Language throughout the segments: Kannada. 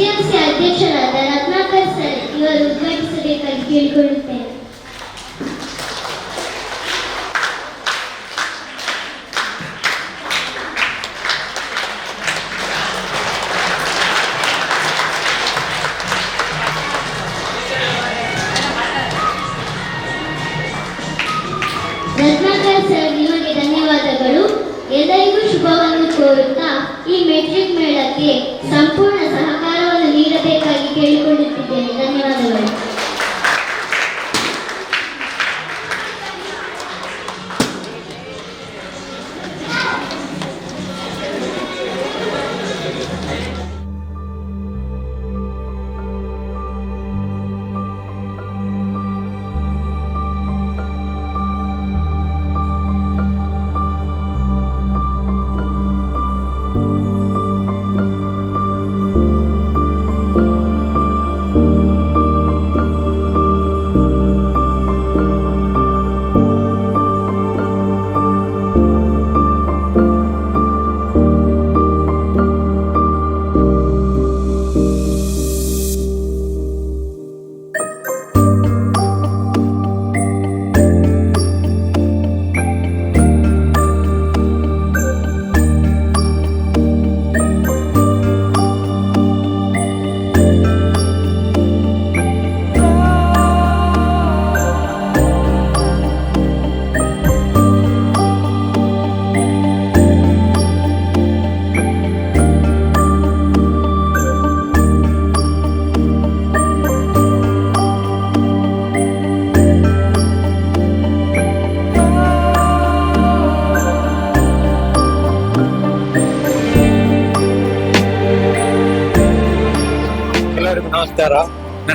ಎಸ್ಡಿಎಂಸಿ ಅಧ್ಯಕ್ಷರಾದ ರತ್ನಾಕರ್ ಸರ್ ಇವರು ಉದ್ಘಾಟಿಸಬೇಕಾಗಿ ಕೇಳಿಕೊಳ್ಳುತ್ತೇನೆ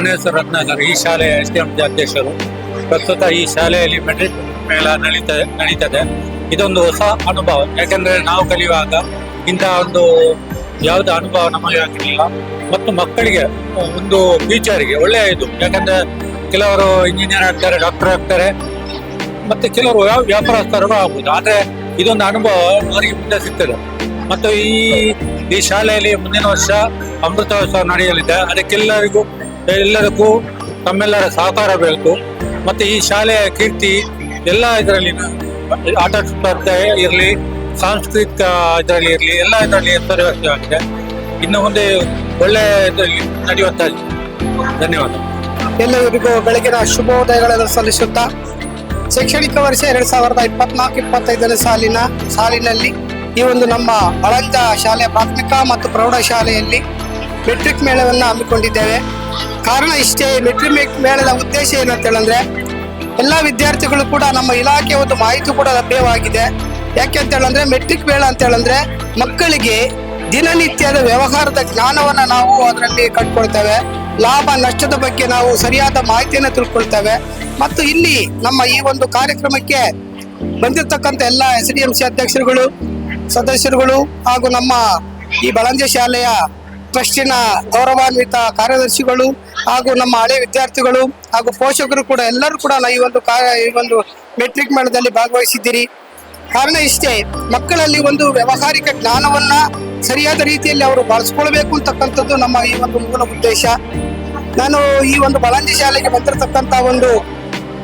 ನನ್ನ ರತ್ನಾಕರ್ ಈ ಶಾಲೆಯ ಎಸ್ ಡಿ ಎಂ ಅಧ್ಯಕ್ಷರು. ಪ್ರಸ್ತುತ ಈ ಶಾಲೆಯಲ್ಲಿ ಮೆಟ್ರಿಕ್ ಮೇಳ ನಡೀತ, ನಡೀತದೆ. ಇದೊಂದು ಹೊಸ ಅನುಭವ. ಯಾಕೆಂದ್ರೆ ನಾವು ಕಲಿಯುವಾಗ ಇಂತಹ ಒಂದು ಯಾವುದೇ ಅನುಭವ ನಮಗೆ ಆಗಿರಲಿಲ್ಲ ಮತ್ತು ಮಕ್ಕಳಿಗೆ ಒಂದು ಫ್ಯೂಚರ್ಗೆ ಒಳ್ಳೆಯ ಇದು. ಯಾಕಂದ್ರೆ ಕೆಲವರು ಇಂಜಿನಿಯರ್ ಆಗ್ತಾರೆ ಡಾಕ್ಟರ್ ಆಗ್ತಾರೆ, ಮತ್ತೆ ಕೆಲವರು ಯಾವ ವ್ಯಾಪಾರಸ್ಥರು ಆಗ್ಬೋದು. ಆದ್ರೆ ಇದೊಂದು ಅನುಭವ ಅವರಿಗೆ ಮುಂದೆ ಸಿಗ್ತದೆ. ಮತ್ತು ಈ ಈ ಶಾಲೆಯಲ್ಲಿ ಮುಂದಿನ ವರ್ಷ ಅಮೃತೋತ್ಸವ ನಡೆಯಲಿದೆ. ಅದಕ್ಕೆಲ್ಲರಿಗೂ ಎಲ್ಲರಿಗೂ ತಮ್ಮೆಲ್ಲರ ಸಹಕಾರ ಬೇಕು. ಮತ್ತು ಈ ಶಾಲೆಯ ಕೀರ್ತಿ ಎಲ್ಲ ಇದರಲ್ಲಿ ಆಟ ಸ್ಪರ್ಧೆ ಇರಲಿ, ಸಾಂಸ್ಕೃತಿಕ ಇದರಲ್ಲಿ ಇರಲಿ, ಎಲ್ಲ ಇದರಲ್ಲಿ ಎತ್ತರವಾಗಿದೆ ಇನ್ನು ಮುಂದೆ ಒಳ್ಳೆಯ ಇದರಲ್ಲಿ ನಡೆಯುವಂತ ಧನ್ಯವಾದ. ಎಲ್ಲರಿಗೂ ಬೆಳಗಿನ ಶುಭೋದಯಗಳನ್ನು ಸಲ್ಲಿಸುತ್ತಾ ಶೈಕ್ಷಣಿಕ ವರ್ಷ ಎರಡು ಸಾವಿರದ ಇಪ್ಪತ್ನಾಲ್ಕು, ಇಪ್ಪತ್ತೈದನೇ ಸಾಲಿನ ಸಾಲಿನಲ್ಲಿ ಈ ಒಂದು ನಮ್ಮ ಬಳಂಜ ಶಾಲೆ, ಪ್ರಾಥಮಿಕ ಮತ್ತು ಪ್ರೌಢಶಾಲೆಯಲ್ಲಿ ಮೆಟ್ರಿಕ್ ಮೇಳವನ್ನು ಹಮ್ಮಿಕೊಂಡಿದ್ದೇವೆ. ಕಾರಣ ಇಷ್ಟೇ ಮೆಟ್ರಿಕ್ ಮೇಳದ ಉದ್ದೇಶ ಏನಂತ ಹೇಳಂದ್ರೆ ಎಲ್ಲ ವಿದ್ಯಾರ್ಥಿಗಳು ಕೂಡ ನಮ್ಮ ಇಲಾಖೆಯ ಒಂದು ಮಾಹಿತಿ ಕೂಡ ಲಭ್ಯವಾಗಿದೆ. ಯಾಕೆ ಅಂತ ಹೇಳಂದ್ರೆ ಮೆಟ್ರಿಕ್ ಮೇಳ ಅಂತ ಹೇಳಂದ್ರೆ ಮಕ್ಕಳಿಗೆ ದಿನನಿತ್ಯದ ವ್ಯವಹಾರದ ಜ್ಞಾನವನ್ನ ನಾವು ಅದರಲ್ಲಿ ಕಟ್ಕೊಳ್ತೇವೆ ಲಾಭ, ನಷ್ಟದ ಬಗ್ಗೆ ನಾವು ಸರಿಯಾದ ಮಾಹಿತಿಯನ್ನು ತಿಳ್ಕೊಳ್ತೇವೆ. ಮತ್ತು ಇಲ್ಲಿ ನಮ್ಮ ಈ ಒಂದು ಕಾರ್ಯಕ್ರಮಕ್ಕೆ ಬಂದಿರತಕ್ಕಂತ ಎಲ್ಲ ಎಸ್ ಡಿ ಎಂ ಸಿ ಅಧ್ಯಕ್ಷರುಗಳು, ಸದಸ್ಯರುಗಳು ಹಾಗೂ ನಮ್ಮ ಈ ಬಳಂಜೆ ಶಾಲೆಯ ಟ್ರಸ್ಟಿನ ಗೌರವಾನ್ವಿತ ಕಾರ್ಯದರ್ಶಿಗಳು ಹಾಗೂ ನಮ್ಮ ಹಳೆ ವಿದ್ಯಾರ್ಥಿಗಳು ಹಾಗೂ ಪೋಷಕರು ಕೂಡ ಎಲ್ಲರೂ ಕೂಡ ಈ ಒಂದು ಈ ಒಂದು ಮೆಟ್ರಿಕ್ ಮೇಳದಲ್ಲಿ ಭಾಗವಹಿಸಿದ್ದೀರಿ. ಕಾರಣ ಇಷ್ಟೇ, ಮಕ್ಕಳಲ್ಲಿ ಒಂದು ವ್ಯಾವಹಾರಿಕ ಜ್ಞಾನವನ್ನ ಸರಿಯಾದ ರೀತಿಯಲ್ಲಿ ಅವರು ಬಳಸ್ಕೊಳ್ಬೇಕು ಅಂತಕ್ಕಂಥದ್ದು ನಮ್ಮ ಈ ಒಂದು ಮೂಲ ಉದ್ದೇಶ. ನಾನು ಈ ಒಂದು ಬಳಂಜಿ ಶಾಲೆಗೆ ಬಂದಿರತಕ್ಕಂಥ ಒಂದು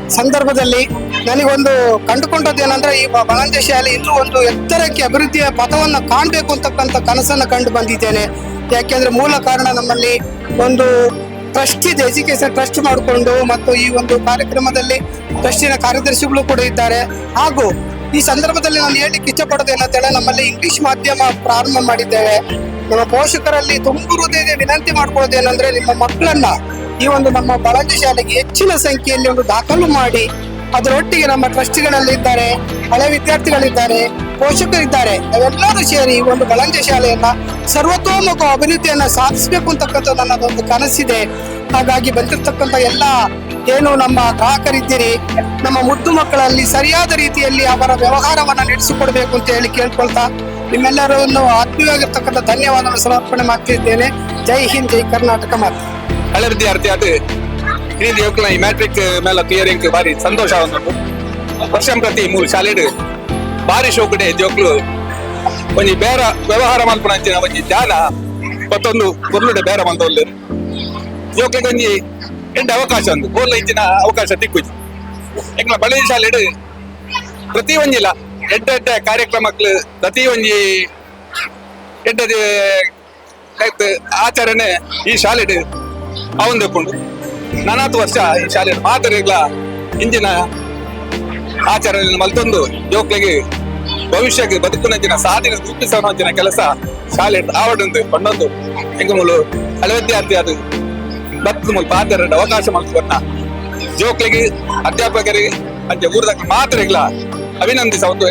ಸಂದರ್ಭದಲ್ಲಿ ನನಗೊಂದು ಕಂಡುಕೊಂಡದ್ದು ಏನಂದ್ರೆ ಈ ಬ- ಬಳಂಜಿ ಶಾಲೆ ಇನ್ನೂ ಒಂದು ಎತ್ತರಕ್ಕೆ ಅಭಿವೃದ್ಧಿಯ ಪಥವನ್ನು ಕಾಣಬೇಕು ಅಂತಕ್ಕಂಥ ಕನಸನ್ನು ಕಂಡು ಬಂದಿದ್ದೇನೆ. ಯಾಕೆಂದ್ರೆ ಮೂಲ ಕಾರಣ ನಮ್ಮಲ್ಲಿ ಒಂದು ಟ್ರಸ್ಟ್ ಇದೆ ಎಜುಕೇಶನ್ ಟ್ರಸ್ಟ್ ಮಾಡಿಕೊಂಡು ಮತ್ತು ಈ ಒಂದು ಕಾರ್ಯಕ್ರಮದಲ್ಲಿ ಟ್ರಸ್ಟಿನ ಕಾರ್ಯದರ್ಶಿಗಳು ಕೂಡ ಇದ್ದಾರೆ. ಹಾಗೂ ಈ ಸಂದರ್ಭದಲ್ಲಿ ನಾನು ಹೇಳಲಿಕ್ಕೆ ಇಷ್ಟಪಡೋದು ಏನಂತೇಳಿ ನಮ್ಮಲ್ಲಿ ಇಂಗ್ಲಿಷ್ ಮಾಧ್ಯಮ ಪ್ರಾರಂಭ ಮಾಡಿದ್ದೇವೆ. ನಮ್ಮ ಪೋಷಕರಲ್ಲಿ ತುಂಬ ಹೃದಯದ ವಿನಂತಿ ಮಾಡ್ಕೊಳ್ಳೋದು ನಿಮ್ಮ ಮಕ್ಕಳನ್ನ ಈ ಒಂದು ನಮ್ಮ ಬಳಂಜಿ ಶಾಲೆಗೆ ಹೆಚ್ಚಿನ ಸಂಖ್ಯೆಯಲ್ಲಿ ಒಂದು ದಾಖಲು ಮಾಡಿ ಅದರೊಟ್ಟಿಗೆ ನಮ್ಮ ಟ್ರಸ್ಟಿಗಳಲ್ಲಿದ್ದಾರೆ, ಹಳೆ ವಿದ್ಯಾರ್ಥಿಗಳಿದ್ದಾರೆ, ಪೋಷಕರಿದ್ದಾರೆ, ನಾವೆಲ್ಲರೂ ಸೇರಿ ಈ ಒಂದು ಬಳಂಜ ಶಾಲೆಯನ್ನ ಸರ್ವತೋಮುಖ ಅಭಿವೃದ್ಧಿಯನ್ನ ಸಾಧಿಸಬೇಕು ಅಂತಕ್ಕಂಥ ನನ್ನದೊಂದು ಕನಸಿದೆ. ಹಾಗಾಗಿ ಬಂದಿರತಕ್ಕಂಥ ಎಲ್ಲ ಏನು ನಮ್ಮ ಗ್ರಾಹಕರಿದ್ದೀರಿ, ನಮ್ಮ ಮುದ್ದು ಮಕ್ಕಳಲ್ಲಿ ಸರಿಯಾದ ರೀತಿಯಲ್ಲಿ ಅವರ ವ್ಯವಹಾರವನ್ನ ನಡೆಸಿಕೊಡ್ಬೇಕು ಅಂತ ಹೇಳಿ ಕೇಳ್ಕೊಳ್ತಾ ನಿಮ್ಮೆಲ್ಲರನ್ನು ಆತ್ಮೀಯವಾಗಿರ್ತಕ್ಕಂಥ ಧನ್ಯವಾದವನ್ನು ಸಮರ್ಪಣೆ ಮಾಡ್ತಿದ್ದೇನೆ. ಜೈ ಹಿಂದ್, ಜೈ ಕರ್ನಾಟಕ ಮಾತು. ಹಳೆ ವಿದ್ಯಾರ್ಥಿ ಅದು ಹಿರಿಯ ಯುವಕನ ಈ ಮ್ಯಾಟ್ರಿಕ್ ಮೇಲೆ ಕ್ಲಿಯರಿಂಗ್ ಬಾರಿ ಸಂತೋಷ ಉಂಟು ವರ್ಷಂ ಪ್ರತಿ ಮೂರು ಶಾಲೆಡ್ ಬಾರಿ ಶೋಕಡೆ ಜೋಕ್ಲು ಒಂಜಿ ಬೇರ ವ್ಯವಹಾರ ಮಲ್ಪನಂಚಿನ ಒಂಜಿ ಜ್ಞಾನ ಮತ್ತೊಂದು ಗುರುಡೆ ಬೇರೆ ಮಂದೊಲ್ಲು ಜೋಕ್ಲಿಗೆ ಒಂಜಿ ಎಂಟು ಅವಕಾಶ ಒಂದು ಗೋಲ್ಲ ಇಂಚಿನ ಅವಕಾಶ ತಿಕ್ಕುಜಿ. ಎಂಗ್ಲ ಬಳ್ಳಿ ಶಾಲೆಡ್ ಪ್ರತಿ ಒಂಜಿಲ್ಲ ಎಡ್ಡ ಎಡ್ಡ ಕಾರ್ಯಕ್ರಮಕ್ಲು ಪ್ರತಿ ಒಂಜಿ ಎಡ್ಡದ ಆಚರಣೆ ಈ ಶಾಲೆಡ್ ನಾನು ನಾನಾತು ವರ್ಷ ಈ ಶಾಲೆ ಮಾತರಿಗಳ ಇಂದಿನ ಆಚರಣೆ ಮಲ್ತೊಂದು ಯುವಕರಿಗೆ ಭವಿಷ್ಯಕ್ಕೆ ದಿನ ಸಾಧನೆ ರೂಪಿಸೋನಂಚಿನ ಕೆಲಸ ಶಾಲೆ ಆವಡೊಂದು ಕೊಂಡೊಂದು ಹೆಂಗ ಮೂಲು ಹಳೆ ವಿದ್ಯಾರ್ಥಿ ಅದು. ಬತ್ತು ಮೂಲ ಪಾತ್ರ ಅವಕಾಶ ಮಾಡಿಸ್ಕೊಂಡ ಜೋಕ್ಲಿಗೆ ಅಧ್ಯಾಪಕರಿಗೆ ಅಂಚೆ ಊರದಾಗ ಮಾತರಿಗಳ ಅಭಿನಂದಿಸ ಒಂದು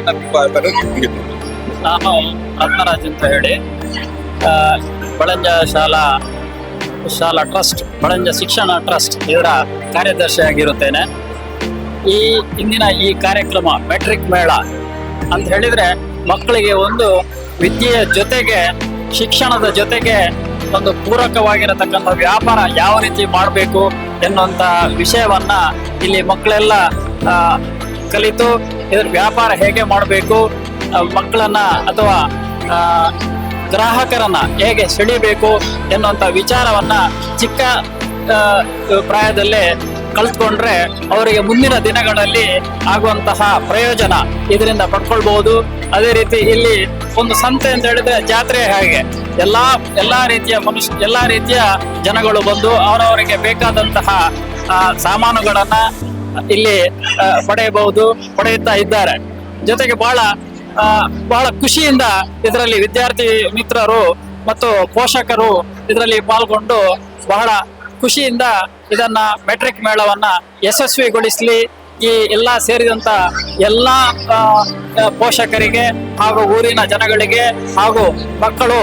ನಾನು ರತ್ನರಾಜ್ ಅಂತ ಹೇಳಿ ಬಳಂಜ ಶಾಲಾ ಶಾಲಾ ಟ್ರಸ್ಟ್ ಬಳಂಜ ಶಿಕ್ಷಣ ಟ್ರಸ್ಟ್ ಇದರ ಕಾರ್ಯದರ್ಶಿಯಾಗಿರುತ್ತೇನೆ. ಈ ಇಂದಿನ ಈ ಕಾರ್ಯಕ್ರಮ ಮೆಟ್ರಿಕ್ ಮೇಳ ಅಂತ ಹೇಳಿದ್ರೆ ಮಕ್ಕಳಿಗೆ ಒಂದು ವಿದ್ಯೆಯ ಜೊತೆಗೆ, ಶಿಕ್ಷಣದ ಜೊತೆಗೆ ಒಂದು ಪೂರಕವಾಗಿರತಕ್ಕಂಥ ವ್ಯಾಪಾರ ಯಾವ ರೀತಿ ಮಾಡಬೇಕು ಎನ್ನುವಂಥ ವಿಷಯವನ್ನ ಇಲ್ಲಿ ಮಕ್ಕಳೆಲ್ಲ ಕಲಿತು, ಇದರ ವ್ಯಾಪಾರ ಹೇಗೆ ಮಾಡಬೇಕು ಮಕ್ಕಳನ್ನ ಅಥವಾ ಗ್ರಾಹಕರನ್ನ ಹೇಗೆ ಸೆಳಿಬೇಕು ಎನ್ನುವಂಥ ವಿಚಾರವನ್ನ ಚಿಕ್ಕ ಪ್ರಾಯದಲ್ಲೇ ಕಲ್ತ್ಕೊಂಡ್ರೆ ಅವರಿಗೆ ಮುಂದಿನ ದಿನಗಳಲ್ಲಿ ಆಗುವಂತಹ ಪ್ರಯೋಜನ ಇದರಿಂದ ಪಡ್ಕೊಳ್ಬಹುದು. ಅದೇ ರೀತಿ ಇಲ್ಲಿ ಒಂದು ಸಂತೆ ಅಂತ ಹೇಳಿದ್ರೆ ಜಾತ್ರೆ ಹಾಗೆ. ಎಲ್ಲಾ ಎಲ್ಲಾ ರೀತಿಯ ಮನುಷ್ಯ, ಎಲ್ಲಾ ರೀತಿಯ ಜನಗಳು ಬಂದು ಅವರವರಿಗೆ ಬೇಕಾದಂತಹ ಸಾಮಾನುಗಳನ್ನ ಇಲ್ಲಿ ಪಡೆಯಬಹುದು, ಪಡೆಯುತ್ತಾ ಇದ್ದಾರೆ. ಜೊತೆಗೆ ಬಹಳ ಬಹಳ ಖುಷಿಯಿಂದ ಇದರಲ್ಲಿ ವಿದ್ಯಾರ್ಥಿ ಮಿತ್ರರು ಮತ್ತು ಪೋಷಕರು ಇದರಲ್ಲಿ ಪಾಲ್ಗೊಂಡು ಬಹಳ ಖುಷಿಯಿಂದ ಇದನ್ನ ಮೆಟ್ರಿಕ್ ಮೇಳವನ್ನ ಯಶಸ್ವಿಗೊಳಿಸಲಿ. ಈ ಎಲ್ಲ ಸೇರಿದಂತ ಎಲ್ಲ ಪೋಷಕರಿಗೆ ಹಾಗೂ ಊರಿನ ಜನಗಳಿಗೆ ಹಾಗೂ ಮಕ್ಕಳು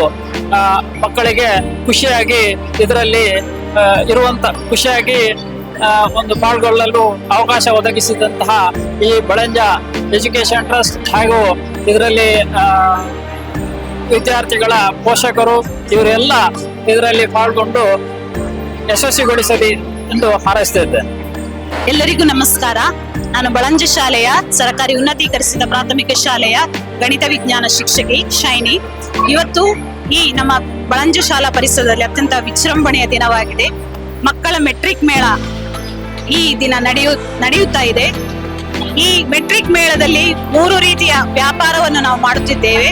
ಮಕ್ಕಳಿಗೆ ಖುಷಿಯಾಗಿ ಇದರಲ್ಲಿ ಇರುವಂತ ಖುಷಿಯಾಗಿ ಒಂದು ಪಾಲ್ಗೊಳ್ಳಲು ಅವಕಾಶ ಒದಗಿಸಿದಂತಹ ಈ ಬಳಂಜ ಎಜುಕೇಶನ್ ಟ್ರಸ್ಟ್ ಹಾಗೂ ಇದರಲ್ಲಿ ವಿದ್ಯಾರ್ಥಿಗಳ ಪೋಷಕರು ಇವರೆಲ್ಲ ಇದರಲ್ಲಿ ಪಾಲ್ಗೊಂಡು ಯಶಸ್ವಿಗೊಳಿಸಲಿ ಎಂದು ಹಾರೈಸುತ್ತಿದ್ದೇನೆ. ಎಲ್ಲರಿಗೂ ನಮಸ್ಕಾರ. ನಾನು ಬಳಂಜ ಶಾಲೆಯ ಸರಕಾರಿ ಉನ್ನತೀಕರಿಸಿದ ಪ್ರಾಥಮಿಕ ಶಾಲೆಯ ಗಣಿತ ವಿಜ್ಞಾನ ಶಿಕ್ಷಕಿ ಶೈನಿ. ಇವತ್ತು ಈ ನಮ್ಮ ಬಳಂಜ ಶಾಲಾ ಪರಿಸರದಲ್ಲಿ ಅತ್ಯಂತ ವಿಜೃಂಭಣೆಯ ದಿನವಾಗಿದೆ. ಮಕ್ಕಳ ಮೆಟ್ರಿಕ್ ಮೇಳ ಈ ದಿನ ನಡೆಯು ನಡೆಯುತ್ತಾ ಇದೆ. ಈ ಮೆಟ್ರಿಕ್ ಮೇಳದಲ್ಲಿ ಮೂರು ರೀತಿಯ ವ್ಯಾಪಾರವನ್ನು ನಾವು ಮಾಡುತ್ತಿದ್ದೇವೆ.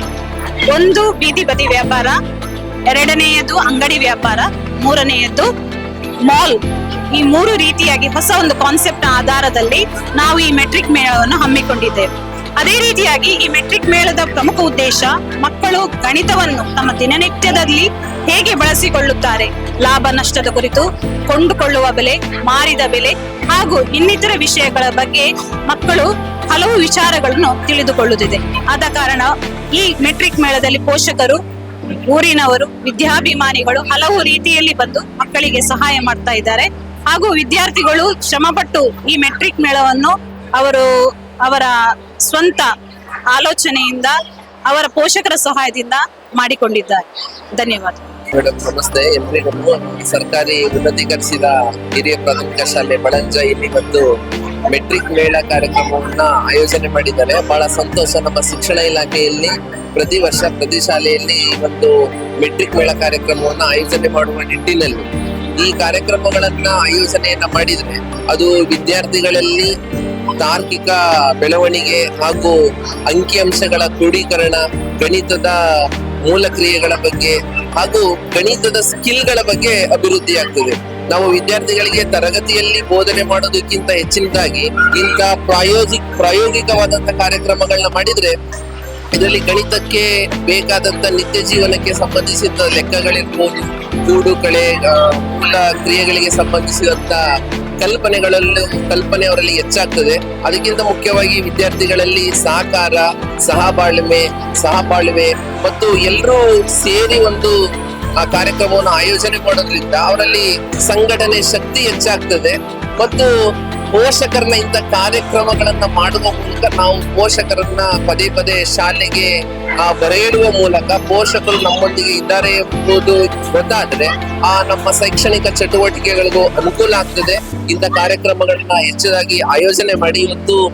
ಒಂದು ಬೀದಿ ಬದಿ ವ್ಯಾಪಾರ, ಎರಡನೆಯದು ಅಂಗಡಿ ವ್ಯಾಪಾರ ಮೂರನೆಯದ್ದು ಮಾಲ್ ಈ ಮೂರು ರೀತಿಯಾಗಿ ಹೊಸ ಒಂದು ಕಾನ್ಸೆಪ್ಟ್ ಆಧಾರದಲ್ಲಿ ನಾವು ಈ ಮೆಟ್ರಿಕ್ ಮೇಳವನ್ನು ಹಮ್ಮಿಕೊಂಡಿದ್ದೇವೆ. ಅದೇ ರೀತಿಯಾಗಿ ಈ ಮೆಟ್ರಿಕ್ ಮೇಳದ ಪ್ರಮುಖ ಉದ್ದೇಶ ಮಕ್ಕಳು ಗಣಿತವನ್ನು ತಮ್ಮ ದಿನನಿತ್ಯದಲ್ಲಿ ಹೇಗೆ ಬಳಸಿಕೊಳ್ಳುತ್ತಾರೆ? ಲಾಭ ನಷ್ಟದ ಕುರಿತು ಕೊಂಡುಕೊಳ್ಳುವ ಬೆಲೆ, ಮಾರಿದ ಬೆಲೆ ಹಾಗೂ ಇನ್ನಿತರ ವಿಷಯಗಳ ಬಗ್ಗೆ ಮಕ್ಕಳು ಹಲವು ವಿಚಾರಗಳನ್ನು ತಿಳಿದುಕೊಳ್ಳುತ್ತಿದೆ. ಆದ ಕಾರಣ ಈ ಮೆಟ್ರಿಕ್ ಮೇಳದಲ್ಲಿ ಪೋಷಕರು, ಊರಿನವರು, ವಿದ್ಯಾಭಿಮಾನಿಗಳು ಹಲವು ರೀತಿಯಲ್ಲಿ ಬಂದು ಮಕ್ಕಳಿಗೆ ಸಹಾಯ ಮಾಡ್ತಾ ಇದ್ದಾರೆ. ಹಾಗೂ ವಿದ್ಯಾರ್ಥಿಗಳು ಶ್ರಮಪಟ್ಟು ಈ ಮೆಟ್ರಿಕ್ ಮೇಳವನ್ನು ಅವರು ಅವರ ಸ್ವಂತ ಆಲೋಚನೆಯಿಂದ, ಅವರ ಪೋಷಕರ ಸಹಾಯದಿಂದ ಮಾಡಿಕೊಂಡಿದ್ದಾರೆ. ಧನ್ಯವಾದ. ಮೇಡಮ್ ನಮಸ್ತೆ. ಎಲ್ರಿಗೂ ಸರ್ಕಾರಿ ಉನ್ನತೀಕರಿಸಿದ ಹಿರಿಯ ಪ್ರಾಥಮಿಕ ಶಾಲೆ ಬಳಂಜ ಇಲ್ಲಿ ಬಂದು ಮೆಟ್ರಿಕ್ ಮೇಳ ಕಾರ್ಯಕ್ರಮವನ್ನ ಆಯೋಜನೆ ಮಾಡಿದ್ದಾರೆ. ಬಹಳ ಸಂತೋಷ. ನಮ್ಮ ಶಿಕ್ಷಣ ಇಲಾಖೆಯಲ್ಲಿ ಪ್ರತಿ ವರ್ಷ, ಪ್ರತಿ ಶಾಲೆಯಲ್ಲಿ ಒಂದು ಮೆಟ್ರಿಕ್ ಮೇಳ ಕಾರ್ಯಕ್ರಮವನ್ನ ಆಯೋಜನೆ ಮಾಡುವ ನಿಟ್ಟಿನಲ್ಲಿ ಈ ಕಾರ್ಯಕ್ರಮಗಳನ್ನ ಆಯೋಜನೆಯನ್ನ ಮಾಡಿದ್ರೆ ಅದು ವಿದ್ಯಾರ್ಥಿಗಳಲ್ಲಿ ತಾರ್ಕಿಕ ಬೆಳವಣಿಗೆ ಹಾಗೂ ಅಂಕಿಅಂಶಗಳ ಕ್ರೋಢೀಕರಣ ಗಣಿತದ ಮೂಲ ಕ್ರಿಯೆಗಳ ಬಗ್ಗೆ ಹಾಗೂ ಗಣಿತದ ಸ್ಕಿಲ್ಗಳ ಬಗ್ಗೆ ಅಭಿವೃದ್ಧಿ ಆಗ್ತದೆ ನಾವು ವಿದ್ಯಾರ್ಥಿಗಳಿಗೆ ತರಗತಿಯಲ್ಲಿ ಬೋಧನೆ ಮಾಡೋದಕ್ಕಿಂತ ಹೆಚ್ಚಿನದಾಗಿ ಇಂಥ ಪ್ರಾಯೋಗಿಕ ಪ್ರಾಯೋಗಿಕವಾದಂತಹ ಕಾರ್ಯಕ್ರಮಗಳನ್ನ ಮಾಡಿದ್ರೆ ಇದರಲ್ಲಿ ಗಣಿತಕ್ಕೆ ಬೇಕಾದಂತ ನಿತ್ಯ ಜೀವನಕ್ಕೆ ಸಂಬಂಧಿಸಿದ ಲೆಕ್ಕಗಳಿರ್ಬೋದು. ಕೂಡು ಕಳೆ ಮೂಲ ಕ್ರಿಯೆಗಳಿಗೆ ಸಂಬಂಧಿಸಿದಂತ ಕಲ್ಪನೆಗಳಲ್ಲೂ ಕಲ್ಪನೆ ಅವರಲ್ಲಿ ಹೆಚ್ಚಾಗ್ತದೆ. ಅದಕ್ಕಿಂತ ಮುಖ್ಯವಾಗಿ ವಿದ್ಯಾರ್ಥಿಗಳಲ್ಲಿ ಸಹಕಾರ ಸಹಬಾಳ್ವೆ ಸಹಬಾಳ್ವೆ ಮತ್ತು ಎಲ್ಲರೂ ಸೇರಿ ಒಂದು, ಆ ಕಾರ್ಯಕ್ರಮವನ್ನು ಆಯೋಜನೆ ಮಾಡೋದ್ರಿಂದ ಅವರಲ್ಲಿ ಸಂಘಟನೆ ಶಕ್ತಿ ಹೆಚ್ಚಾಗ್ತದೆ. ಮತ್ತು ಪೋಷಕರನ್ನ ಇಂಥ ಕಾರ್ಯಕ್ರಮಗಳನ್ನ ಮಾಡುವ ಮೂಲಕ ನಾವು ಪೋಷಕರನ್ನ ಪದೇ ಪದೇ ಶಾಲೆಗೆ, ಆ ಬರೆಯಿಡುವ ಮೂಲಕ ಪೋಷಕರು ನಮ್ಮೊಂದಿಗೆ ಇದ್ದಾರೆ ಎಂಬುದು ಗೊತ್ತಾದ್ರೆ, ಆ, ನಮ್ಮ ಶೈಕ್ಷಣಿಕ ಚಟುವಟಿಕೆಗಳಿಗೂ ಅನುಕೂಲ ಆಗ್ತದೆ. ಇಂಥ ಕಾರ್ಯಕ್ರಮಗಳನ್ನ ಹೆಚ್ಚಾಗಿ ಆಯೋಜನೆ ಮಾಡಿ ಇವತ್ತು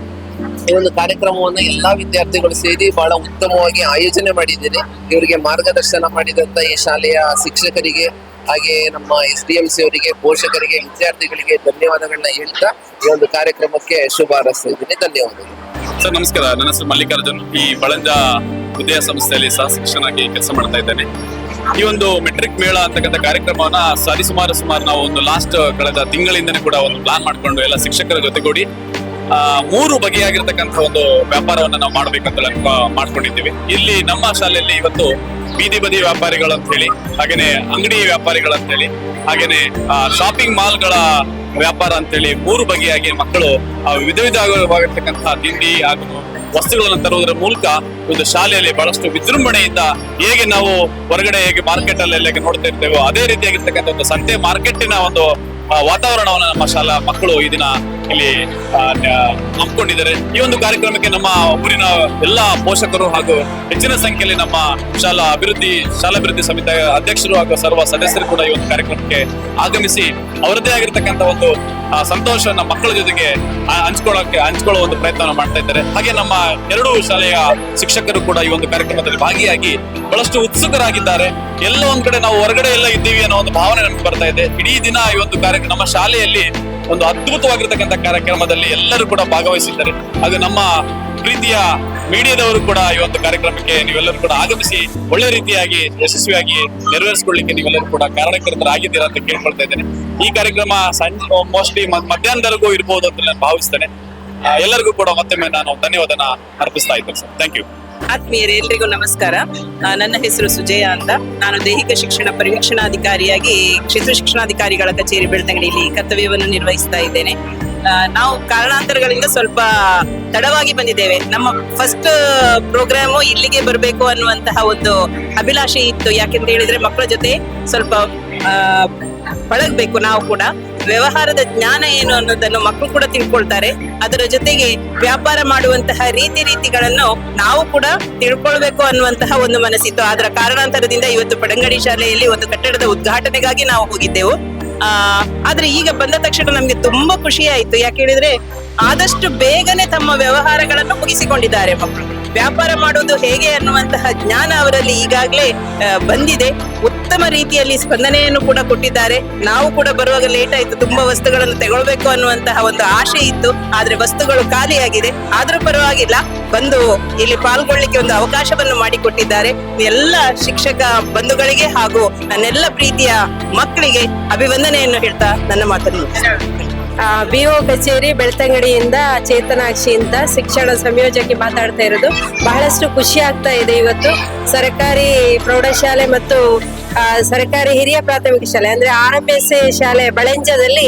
ಈ ಒಂದು ಕಾರ್ಯಕ್ರಮವನ್ನು ಎಲ್ಲಾ ವಿದ್ಯಾರ್ಥಿಗಳು ಸೇರಿ ಬಹಳ ಉತ್ತಮವಾಗಿ ಆಯೋಜನೆ ಮಾಡಿದ್ದೇನೆ. ಇವರಿಗೆ ಮಾರ್ಗದರ್ಶನ ಮಾಡಿದಂತ ಈ ಶಾಲೆಯ ಶಿಕ್ಷಕರಿಗೆ ಹಾಗೆ ನಮ್ಮ ಎಸ್ ಡಿ ಎಂ ಸಿ ಅವರಿಗೆ, ಪೋಷಕರಿಗೆ, ವಿದ್ಯಾರ್ಥಿಗಳಿಗೆ ಧನ್ಯವಾದಗಳನ್ನ ಹೇಳ್ತಾ ಈ ಒಂದು ಕಾರ್ಯಕ್ರಮಕ್ಕೆ ಶುಭ ಹಾರೈಸ್ತಾ ಧನ್ಯವಾದಗಳು. ಸರ್, ನಮಸ್ಕಾರ. ನನ್ನ ಹೆಸರು ಮಲ್ಲಿಕಾರ್ಜುನ್. ಈ ಬಳಂಜ ವಿದ್ಯಾಸಂಸ್ಥೆಯಲ್ಲಿ ಸಹ ಶಿಕ್ಷಣಾಗಿ ಕೆಲಸ ಮಾಡ್ತಾ ಇದ್ದೇನೆ. ಈ ಒಂದು ಮೆಟ್ರಿಕ್ ಮೇಳ ಅಂತಕ್ಕಂಥ ಕಾರ್ಯಕ್ರಮವನ್ನ ಸರಿಸುಮಾರು ಸುಮಾರು ನಾವು ಒಂದು ಲಾಸ್ಟ್ ಕಳೆದ ತಿಂಗಳಿಂದನೇ ಕೂಡ ಒಂದು ಪ್ಲಾನ್ ಮಾಡಿಕೊಂಡು ಎಲ್ಲ ಶಿಕ್ಷಕರ ಜೊತೆಗೂಡಿ ಮೂರು ಬಗೆಯಾಗಿರ್ತಕ್ಕಂಥ ಒಂದು ವ್ಯಾಪಾರವನ್ನ ನಾವು ಮಾಡಬೇಕಂತ ಮಾಡ್ಕೊಂಡಿದ್ದೀವಿ. ಇಲ್ಲಿ ನಮ್ಮ ಶಾಲೆಯಲ್ಲಿ ಇವತ್ತು ಬೀದಿ ಬದಿ ವ್ಯಾಪಾರಿಗಳು ಅಂತ ಹೇಳಿ ಹಾಗೇನೆ ಅಂಗಡಿ ವ್ಯಾಪಾರಿಗಳು ಅಂತ ಹೇಳಿ ಹಾಗೇನೆ ಶಾಪಿಂಗ್ ಮಾಲ್ಗಳ ವ್ಯಾಪಾರ ಅಂತೇಳಿ ಮೂರು ಬಗೆಯಾಗಿ ಮಕ್ಕಳು ವಿಧ ವಿಧವಾಗಿರ್ತಕ್ಕಂತಹ ತಿಂಡಿ ಹಾಗೂ ವಸ್ತುಗಳನ್ನು ತರುವುದರ ಮೂಲಕ ಒಂದು ಶಾಲೆಯಲ್ಲಿ ಬಹಳಷ್ಟು ವಿಜೃಂಭಣೆಯಿಂದ ಹೇಗೆ ನಾವು ಹೊರಗಡೆ ಹೇಗೆ ಮಾರ್ಕೆಟ್ ಅಲ್ಲಿ ನೋಡ್ತಾ ಇರ್ತೇವೋ, ಅದೇ ರೀತಿಯಾಗಿರ್ತಕ್ಕಂಥ ಒಂದು ಸಂತೆ ಮಾರ್ಕೆಟಿನ ಒಂದು ವಾತಾವರಣವನ್ನು ನಮ್ಮ ಶಾಲಾ ಮಕ್ಕಳು ಈ ದಿನ ಇಲ್ಲಿ ಹಮ್ಮಿಕೊಂಡಿದ್ದಾರೆ. ಈ ಒಂದು ಕಾರ್ಯಕ್ರಮಕ್ಕೆ ನಮ್ಮ ಊರಿನ ಎಲ್ಲಾ ಪೋಷಕರು ಹಾಗೂ ಹೆಚ್ಚಿನ ಸಂಖ್ಯೆಯಲ್ಲಿ ನಮ್ಮ ಶಾಲಾ ಅಭಿವೃದ್ಧಿ ಶಾಲಾ ಅಭಿವೃದ್ಧಿ ಸಮಿತಿ ಅಧ್ಯಕ್ಷರು ಹಾಗೂ ಸರ್ವ ಸದಸ್ಯರು ಕೂಡ ಈ ಒಂದು ಕಾರ್ಯಕ್ರಮಕ್ಕೆ ಆಗಮಿಸಿ ಅವರದೇ ಆಗಿರ್ತಕ್ಕಂಥ ಒಂದು ಸಂತೋಷವನ್ನು ಮಕ್ಕಳ ಜೊತೆಗೆ ಹಂಚ್ಕೊಳ್ಳೋಕೆ ಹಂಚ್ಕೊಳ್ಳೋ ಒಂದು ಪ್ರಯತ್ನವನ್ನು ಮಾಡ್ತಾ ಇದ್ದಾರೆ. ಹಾಗೆ ನಮ್ಮ ಎರಡೂ ಶಾಲೆಯ ಶಿಕ್ಷಕರು ಕೂಡ ಈ ಒಂದು ಕಾರ್ಯಕ್ರಮದಲ್ಲಿ ಭಾಗಿಯಾಗಿ ಬಹಳಷ್ಟು ಉತ್ಸುಕರಾಗಿದ್ದಾರೆ. ಎಲ್ಲ ಒಂದ್ ಕಡೆ ನಾವು ಹೊರಗಡೆ ಎಲ್ಲ ಇದ್ದೀವಿ ಅನ್ನೋ ಒಂದು ಭಾವನೆ ನಮ್ಗೆ ಬರ್ತಾ ಇದೆ. ಇಡೀ ದಿನ ಈ ಒಂದು ಕಾರ್ಯಕ್ರಮ ನಮ್ಮ ಶಾಲೆಯಲ್ಲಿ ಒಂದು ಅದ್ಭುತವಾಗಿರ್ತಕ್ಕಂಥ ಕಾರ್ಯಕ್ರಮದಲ್ಲಿ ಎಲ್ಲರೂ ಕೂಡ ಭಾಗವಹಿಸಿದ್ದಾರೆ. ಅದು ನಮ್ಮ ಪ್ರೀತಿಯ ಮೀಡಿಯಾದವರು ಕೂಡ ಈ ಒಂದು ಕಾರ್ಯಕ್ರಮಕ್ಕೆ ನೀವೆಲ್ಲರೂ ಕೂಡ ಆಗಮಿಸಿ ಒಳ್ಳೆ ರೀತಿಯಾಗಿ, ಯಶಸ್ವಿಯಾಗಿ ನೆರವೇರಿಸಿಕೊಳ್ಳಿಕ್ಕೆ ನೀವೆಲ್ಲರೂ ಕೂಡ ಕಾರಣಕರ್ತರಾಗಿದ್ದೀರಾ ಅಂತ ಕೇಳ್ಕೊಳ್ತಾ ಇದ್ದೇನೆ. ಈ ಕಾರ್ಯಕ್ರಮ ಸಂಜೆ ಮೋಸ್ಟ್ಲಿ ಮಧ್ಯಾಹ್ನದವರೆಗೂ ಇರ್ಬೋದು ಅಂತ ನಾನು ಭಾವಿಸ್ತೇನೆ. ಎಲ್ಲರಿಗೂ ಕೂಡ ಮತ್ತೊಮ್ಮೆ ನಾನು ಧನ್ಯವಾದನ ಅರ್ಪಿಸ್ತಾ ಇದ್ದೇನೆ ಸರ್. ಥ್ಯಾಂಕ್ ಯು ಆತ್ಮೀಯರೇ ಎಲ್ರಿಗೂ ನಮಸ್ಕಾರ. ನನ್ನ ಹೆಸರು ಸುಜಯ ಅಂತ. ನಾನು ದೈಹಿಕ ಶಿಕ್ಷಣ ಪರಿವೀಕ್ಷಣಾಧಿಕಾರಿಯಾಗಿ ಕ್ಷೇತ್ರ ಶಿಕ್ಷಣಾಧಿಕಾರಿಗಳ ಕಚೇರಿ ಬೆಳ್ತಂಗಡಿಯಲ್ಲಿ ಕರ್ತವ್ಯವನ್ನು ನಿರ್ವಹಿಸ್ತಾ ಇದ್ದೇನೆ. ನಾವು ಕಾರಣಾಂತರಗಳಿಂದ ಸ್ವಲ್ಪ ತಡವಾಗಿ ಬಂದಿದ್ದೇವೆ. ನಮ್ಮ ಫಸ್ಟ್ ಪ್ರೋಗ್ರಾಮು ಇಲ್ಲಿಗೆ ಬರಬೇಕು ಅನ್ನುವಂತಹ ಒಂದು ಅಭಿಲಾಷೆ ಇತ್ತು. ಯಾಕೆಂತ ಹೇಳಿದ್ರೆ ಮಕ್ಕಳ ಜೊತೆ ಸ್ವಲ್ಪ ಪಳಗ್ಬೇಕು ನಾವು ಕೂಡ. ವ್ಯವಹಾರದ ಜ್ಞಾನ ಏನು ಅನ್ನೋದನ್ನು ಮಕ್ಕಳು ಕೂಡ ತಿಳ್ಕೊಳ್ತಾರೆ. ಅದರ ಜೊತೆಗೆ ವ್ಯಾಪಾರ ಮಾಡುವಂತಹ ರೀತಿ ರೀತಿಗಳನ್ನು ನಾವು ಕೂಡ ತಿಳ್ಕೊಳ್ಬೇಕು ಅನ್ನುವಂತಹ ಒಂದು ಮನಸ್ಸಿತ್ತು. ಅದರ ಕಾರಣಾಂತರದಿಂದ ಇವತ್ತು ಪಡಂಗಡಿ ಶಾಲೆಯಲ್ಲಿ ಒಂದು ಕಟ್ಟಡದ ಉದ್ಘಾಟನೆಗಾಗಿ ನಾವು ಹೋಗಿದ್ದೆವು. ಆ, ಆದ್ರೆ ಈಗ ಬಂದ ತಕ್ಷಣ ನಮ್ಗೆ ತುಂಬಾ ಖುಷಿ ಆಯ್ತು. ಯಾಕೆ ಹೇಳಿದ್ರೆ ಆದಷ್ಟು ಬೇಗನೆ ತಮ್ಮ ವ್ಯವಹಾರಗಳನ್ನು ಮುಗಿಸಿಕೊಂಡಿದ್ದಾರೆ ಮಕ್ಕಳು. ವ್ಯಾಪಾರ ಮಾಡುವುದು ಹೇಗೆ ಅನ್ನುವಂತಹ ಜ್ಞಾನ ಅವರಲ್ಲಿ ಈಗಾಗಲೇ ಬಂದಿದೆ. ಉತ್ತಮ ರೀತಿಯಲ್ಲಿ ಸ್ಪಂದನೆಯನ್ನು ಕೂಡ ಕೊಟ್ಟಿದ್ದಾರೆ. ನಾವು ಕೂಡ ಬರುವಾಗ ಲೇಟ್ ಆಯ್ತು, ತುಂಬಾ ವಸ್ತುಗಳನ್ನು ತಗೊಳ್ಬೇಕು ಅನ್ನುವಂತಹ ಒಂದು ಆಶೆ ಇತ್ತು. ಆದ್ರೆ ವಸ್ತುಗಳು ಖಾಲಿಯಾಗಿದೆ. ಆದ್ರೂ ಪರವಾಗಿಲ್ಲ, ಬಂದು ಇಲ್ಲಿ ಪಾಲ್ಗೊಳ್ಳಿಕ್ಕೆ ಒಂದು ಅವಕಾಶವನ್ನು ಮಾಡಿಕೊಟ್ಟಿದ್ದಾರೆ. ಎಲ್ಲ ಶಿಕ್ಷಕ ಬಂಧುಗಳಿಗೆ ಹಾಗೂ ನನ್ನೆಲ್ಲ ಪ್ರೀತಿಯ ಮಕ್ಕಳಿಗೆ ಅಭಿವಂದನೆಯನ್ನು ಹೇಳ್ತಾ ನನ್ನ ಮಾತನ್ನು ಬಿ ಬಿಒ ಕಚೇರಿ ಬೆಳ್ತಂಗಡಿಯಿಂದ ಚೇತನಾಕ್ಷಿ ಅಂತ ಶಿಕ್ಷಣ ಸಂಯೋಜಕಿ ಮಾತಾಡ್ತಾ ಇರೋದು. ಬಹಳಷ್ಟು ಖುಷಿ ಆಗ್ತಾ ಇದೆ ಇವತ್ತು. ಸರ್ಕಾರಿ ಪ್ರೌಢಶಾಲೆ ಮತ್ತು ಸರ್ಕಾರಿ ಹಿರಿಯ ಪ್ರಾಥಮಿಕ ಶಾಲೆ, ಅಂದ್ರೆ ಆರ್ ಎಂ ಎಸ್ ಶಾಲೆ ಬಳೆಂಜದಲ್ಲಿ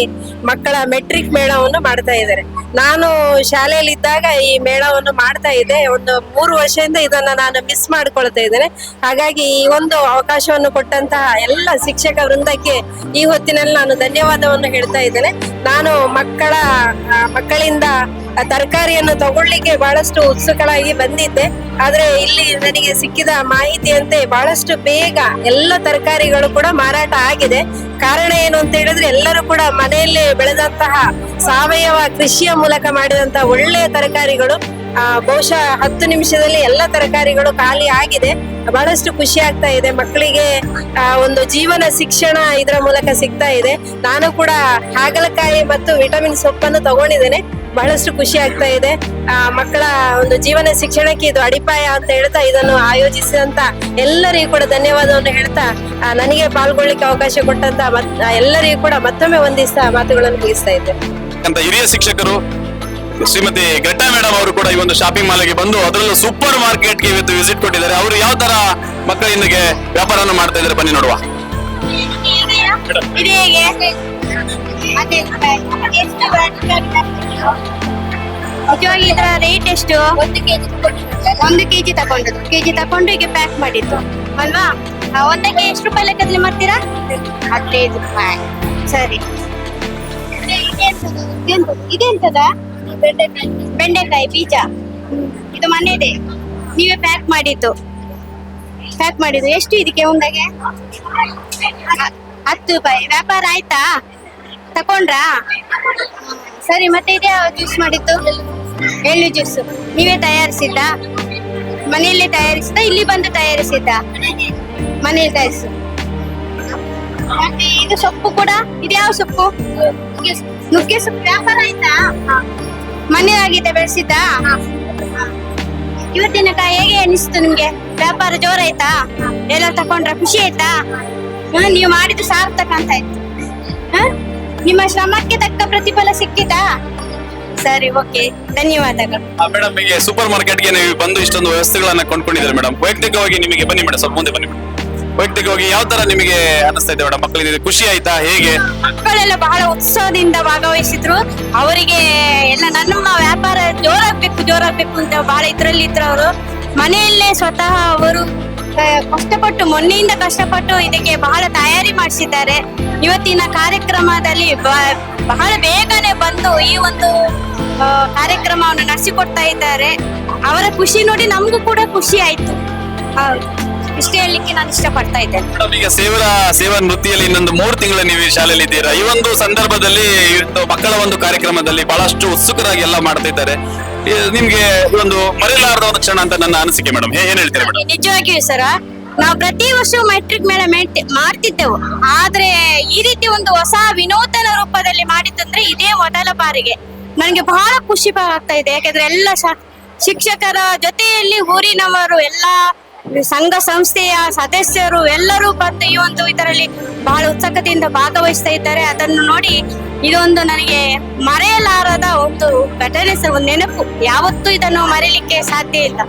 ಮಕ್ಕಳ ಮೆಟ್ರಿಕ್ ಮೇಳವನ್ನು ಮಾಡ್ತಾ ಇದ್ದಾರೆ. ನಾನು ಶಾಲೆಯಲ್ಲಿದ್ದಾಗ ಈ ಮೇಳವನ್ನು ಮಾಡ್ತಾ ಇದ್ದೆ. ಒಂದು ಮೂರು ವರ್ಷದಿಂದ ಇದನ್ನ ನಾನು ಮಿಸ್ ಮಾಡ್ಕೊಳ್ತಾ ಇದ್ದೇನೆ. ಹಾಗಾಗಿ ಈ ಒಂದು ಅವಕಾಶವನ್ನು ಕೊಟ್ಟಂತಹ ಎಲ್ಲ ಶಿಕ್ಷಕ ವೃಂದಕ್ಕೆ ಈ ಹೊತ್ತಿನಲ್ಲಿ ನಾನು ಧನ್ಯವಾದವನ್ನು ಹೇಳ್ತಾ ಇದ್ದೇನೆ. ನಾನು ಮಕ್ಕಳ ಮಕ್ಕಳಿಂದ ತರಕಾರಿಯನ್ನು ತಗೊಳ್ಳಿಕ್ಕೆ ಬಹಳಷ್ಟು ಉತ್ಸುಕಳಾಗಿ ಬಂದಿದ್ದೆ. ಆದ್ರೆ ಇಲ್ಲಿ ನನಗೆ ಸಿಕ್ಕಿದ ಮಾಹಿತಿಯಂತೆ ಬಹಳಷ್ಟು ಬೇಗ ಎಲ್ಲ ತರಕಾರಿಗಳು ಕೂಡ ಮಾರಾಟ ಆಗಿದೆ. ಕಾರಣ ಏನು ಅಂತ ಹೇಳಿದ್ರೆ ಎಲ್ಲರೂ ಕೂಡ ಮನೆಯಲ್ಲೇ ಬೆಳೆದಂತಹ ಸಾವಯವ ಕೃಷಿಯ ಮೂಲಕ ಮಾಡಿದಂತಹ ಒಳ್ಳೆಯ ತರಕಾರಿಗಳು ಆ, ಬಹುಶಃ ಹತ್ತು ನಿಮಿಷದಲ್ಲಿ ಎಲ್ಲ ತರಕಾರಿಗಳು ಖಾಲಿ ಆಗಿದೆ. ಬಹಳಷ್ಟು ಖುಷಿ ಆಗ್ತಾ ಇದೆ. ಮಕ್ಕಳಿಗೆ ಒಂದು ಜೀವನ ಶಿಕ್ಷಣ ಇದರ ಮೂಲಕ ಸಿಗ್ತಾ ಇದೆ. ನಾನು ಕೂಡ ಹಾಗಲಕಾಯಿ ಮತ್ತು ವಿಟಮಿನ್ ಸೊಪ್ಪನ್ನು ತಗೊಂಡಿದ್ದೇನೆ. ಬಹಳಷ್ಟು ಖುಷಿ ಆಗ್ತಾ ಇದೆ ಆ, ಮಕ್ಕಳ ಒಂದು ಜೀವನ ಶಿಕ್ಷಣಕ್ಕೆ ಇದು ಅಡಿಪಾಯ ಅಂತ ಹೇಳ್ತಾ ಇದನ್ನು ಆಯೋಜಿಸಿದಂತ ಎಲ್ಲರಿಗೂ ಕೂಡ ಧನ್ಯವಾದವನ್ನು ಹೇಳ್ತಾ ನನಗೆ ಪಾಲ್ಗೊಳ್ಳಿಕ್ಕೆ ಅವಕಾಶ ಕೊಟ್ಟಂತ ಎಲ್ಲರಿಗೂ ಕೂಡ ಮತ್ತೊಮ್ಮೆ ಒಂದಿಸ ಮಾತುಗಳನ್ನು ಮುಗಿಸ್ತಾ ಇದ್ದೆ ಅಂತ ಹಿರಿಯ ಶಿಕ್ಷಕರು ಶ್ರೀಮತಿ ಘಟ್ಟ ಮೇಡಮ್ ಅವರು ಕೂಡ ಈ ಒಂದು ಶಾಪಿಂಗ್ ಮಾಲ್ಗೆ ಬಂದು ಅದರಲ್ಲೂ ಸೂಪರ್ ಮಾರ್ಕೆಟ್ಗೆ ಇವತ್ತು ವಿಸಿಟ್ ಕೊಟ್ಟಿದ್ದಾರೆ ಅವರು ಯಾವ ತರ ಮಕ್ಕಳಿಂದಿಗೆ ವ್ಯಾಪಾರವನ್ನು ಮಾಡ್ತಾ ಇದ್ದಾರೆ ಬನ್ನಿ ನೋಡುವ ನಿಜವಾಗಿ ಇದರ ರೇಟ್ ಎಷ್ಟು? ಒಂದು ಕೆಜಿ ಒಂದು ಕೆಜಿ ತಗೊಂಡದ್ದು. ಕೆಜಿ ತಕೊಂಡು ಹೀಗೆ ಪ್ಯಾಕ್ ಮಾಡಿದ್ದು. ಅಲ್ವಾ? ಒಂದಕ್ಕೆ ಎಷ್ಟು ರೂಪಾಯಿ ಲೆಕ್ಕದಲ್ಲಿ ಮಾಡ್ತೀರಾ? ಹದಿನೈದು ರೂಪಾಯಿ. ಸರಿ. ಇದೆಂತದು? ಬೆಂಡೆಕಾಯಿ. ಬೆಂಡೆಕಾಯಿ ಬೀಜ. ಇದು ಮನೆದೆ ನೀವೇ ಪ್ಯಾಕ್ ಮಾಡಿದ್ದು. ಪ್ಯಾಕ್ ಮಾಡಿದ್ದು. ಎಷ್ಟು ಇದಕ್ಕೆ ಒಂದಾಗೆ? ಹತ್ತು ರೂಪಾಯಿ. ವ್ಯಾಪಾರ ಆಯ್ತಾ? ತಕೊಂಡ್ರಾ? ಸರಿ, ಮತ್ತೆ ಇದೇ ಜ್ಯೂಸ್ ಮಾಡಿತ್ತು ಎಳ್ಳು ಜ್ಯೂಸ್ ನೀವೇ ತಯಾರಿಸಿದ್ದ? ಮನೆಯಲ್ಲಿ ತಯಾರಿಸಿದ ಇಲ್ಲಿ ಬಂದು ತಯಾರಿಸಿದ್ದ? ಮನೆಯಲ್ಲಿ ತಯಾರಿಸು ಮತ್ತೆ ಇದು ಸೊಪ್ಪು ಕೂಡ? ಇದು ಯಾವ ಸೊಪ್ಪು? ನುಗ್ಗೆ ಸೊಪ್ಪು. ವ್ಯಾಪಾರ ಆಯ್ತಾ? ಮನೆ ಆಗಿದೆ, ಬೆಳೆಸಿದ್ದ? ಇವತ್ತಿನ ಕಾಯಿ ಹೇಗೆ ಅನಿಸ್ತು ನಿಮ್ಗೆ? ವ್ಯಾಪಾರ ಜೋರಾಯ್ತಾ? ಎಲ್ಲ ತಕೊಂಡ್ರ ಖುಷಿ ಆಯ್ತಾ? ನೀವು ಮಾಡಿದ್ದು ಸಾರ್ಥಕ ಅಂತ ಆಯ್ತು. ಹ? ನಿಮ್ಮ ಶ್ರಮಕ್ಕೆ ತಕ್ಕ ಪ್ರತಿಫಲ ಸಿಕ್ಕಿತಾ? ಸರಿ ಓಕೆ ಧನ್ಯವಾದಗಳು. ಮೇಡಮ್ ಈಗ ಸೂಪರ್ ಮಾರ್ಕೆಟ್ಗೆ ನೀವು ಬಂದು ಇಷ್ಟೊಂದು ವ್ಯವಸ್ಥೆಗಳನ್ನ ಕೊಂಡ್ಕೊಂಡಿದ್ದೀರಿ ಮೇಡಮ್ ವೈಯಕ್ತಿಕವಾಗಿ ನಿಮಗೆ ಬನ್ನಿ ಮೇಡಮ್ ಸ್ವಲ್ಪ ಮುಂದೆ ಬನ್ನಿ ಮೇಡಮ್ ವೈಯಕ್ತಿಕವಾಗಿ ಯಾವ ತರ ನಿಮಗೆ ಅನಿಸ್ತಾ ಇದೆ ಮೇಡಮ್ ಮಕ್ಕಳಿಗೆ ಖುಷಿ ಆಯ್ತಾ? ಹೇಗೆ? ಮಕ್ಕಳೆಲ್ಲ ಬಹಳ ಉತ್ಸಾಹದಿಂದ ಭಾಗವಹಿಸಿದ್ರು. ಅವರಿಗೆ ಎಲ್ಲ ನನ್ನ ವ್ಯಾಪಾರ ಜೋರಾಗ್ಬೇಕು ಜೋರಾಗ್ಬೇಕು ಅಂತ ಬಹಳ ಇದ್ರಲ್ಲಿ ಇದ್ರು ಅವರು. ಮನೆಯಲ್ಲೇ ಸ್ವತಃ ಅವರು ಕಷ್ಟಪಟ್ಟು, ಮೊನ್ನೆಯಿಂದ ಕಷ್ಟಪಟ್ಟು ಇದಕ್ಕೆ ಬಹಳ ತಯಾರಿ ಮಾಡಿಸಿದ್ದಾರೆ. ಇವತ್ತಿನ ಕಾರ್ಯಕ್ರಮದಲ್ಲಿ ಬಹಳ ಬೇಗನೆ ಬಂದು ಈ ಒಂದು ಕಾರ್ಯಕ್ರಮವನ್ನು ನಡೆಸಿಕೊಡ್ತಾ ಇದ್ದಾರೆ. ಅವರ ಖುಷಿ ನೋಡಿ ನಮಗೂ ಕೂಡ ಖುಷಿ ಆಯ್ತು. ಇಷ್ಟ ಹೇಳಲಿಕ್ಕೆ ನಾನು ಇಷ್ಟಪಡ್ತಾ ಇದ್ದೇನೆ. ಸೇವಾ ಸೇವಾ ನೃತ್ಯದಲ್ಲಿ ಇನ್ನೊಂದು ಮೂರು ತಿಂಗಳು ನೀವು ಶಾಲೆಯಲ್ಲಿ ಇದ್ದೀರಾ? ಈ ಒಂದು ಸಂದರ್ಭದಲ್ಲಿ ಮಕ್ಕಳ ಒಂದು ಕಾರ್ಯಕ್ರಮದಲ್ಲಿ ಬಹಳಷ್ಟು ಉತ್ಸುಕರಾಗಿ ಎಲ್ಲ ಮಾಡ್ತಿದ್ದಾರೆ ನಿಮ್ಗೆ ಒಂದು ಮರೆಯಲಾರದ ಒಂದು ಕ್ಷಣ ಅಂತ ನನ್ನ ಅನಿಸಿಕೆ ಮೇಡಮ್. ಏನ್ ಹೇಳ್ತೀರಾ ಮೇಡಮ್? ನಿಜವಾಗಿಯೂ ಸರ, ನಾವು ಪ್ರತಿ ವರ್ಷ ಮೆಟ್ರಿಕ್ ಮೇಂಟ್- ಮಾಡ್ತಿದ್ದೆವು ಆದ್ರೆ ಈ ರೀತಿ ಒಂದು ಹೊಸ ವಿನೂತನ ರೂಪದಲ್ಲಿ ಮಾಡಿದ್ದಂದ್ರೆ ಇದೇ ಮೊದಲ ಬಾರಿಗೆ. ನನಗೆ ಬಹಳ ಖುಷಿ ಆಗ್ತಾ ಇದೆ. ಯಾಕಂದ್ರೆ ಎಲ್ಲ ಶಿಕ್ಷಕರ ಜೊತೆಯಲ್ಲಿ ಊರಿನವರು, ಎಲ್ಲ ಸಂಘ ಸಂಸ್ಥೆಯ ಸದಸ್ಯರು ಎಲ್ಲರೂ ಬಂದು ಈ ಒಂದು ಇದರಲ್ಲಿ ಬಹಳ ಉತ್ಸುಕತೆಯಿಂದ ಭಾಗವಹಿಸ್ತಾ ಇದ್ದಾರೆ. ಅದನ್ನು ನೋಡಿ ಇದೊಂದು ನನಗೆ ಮರೆಯಲಾರದ ಒಂದು ಘಟನೆ ಒಂದು ನೆನಪು. ಯಾವತ್ತೂ ಇದನ್ನು ಮರೆಯಲಿಕ್ಕೆ ಸಾಧ್ಯ ಇಲ್ಲ.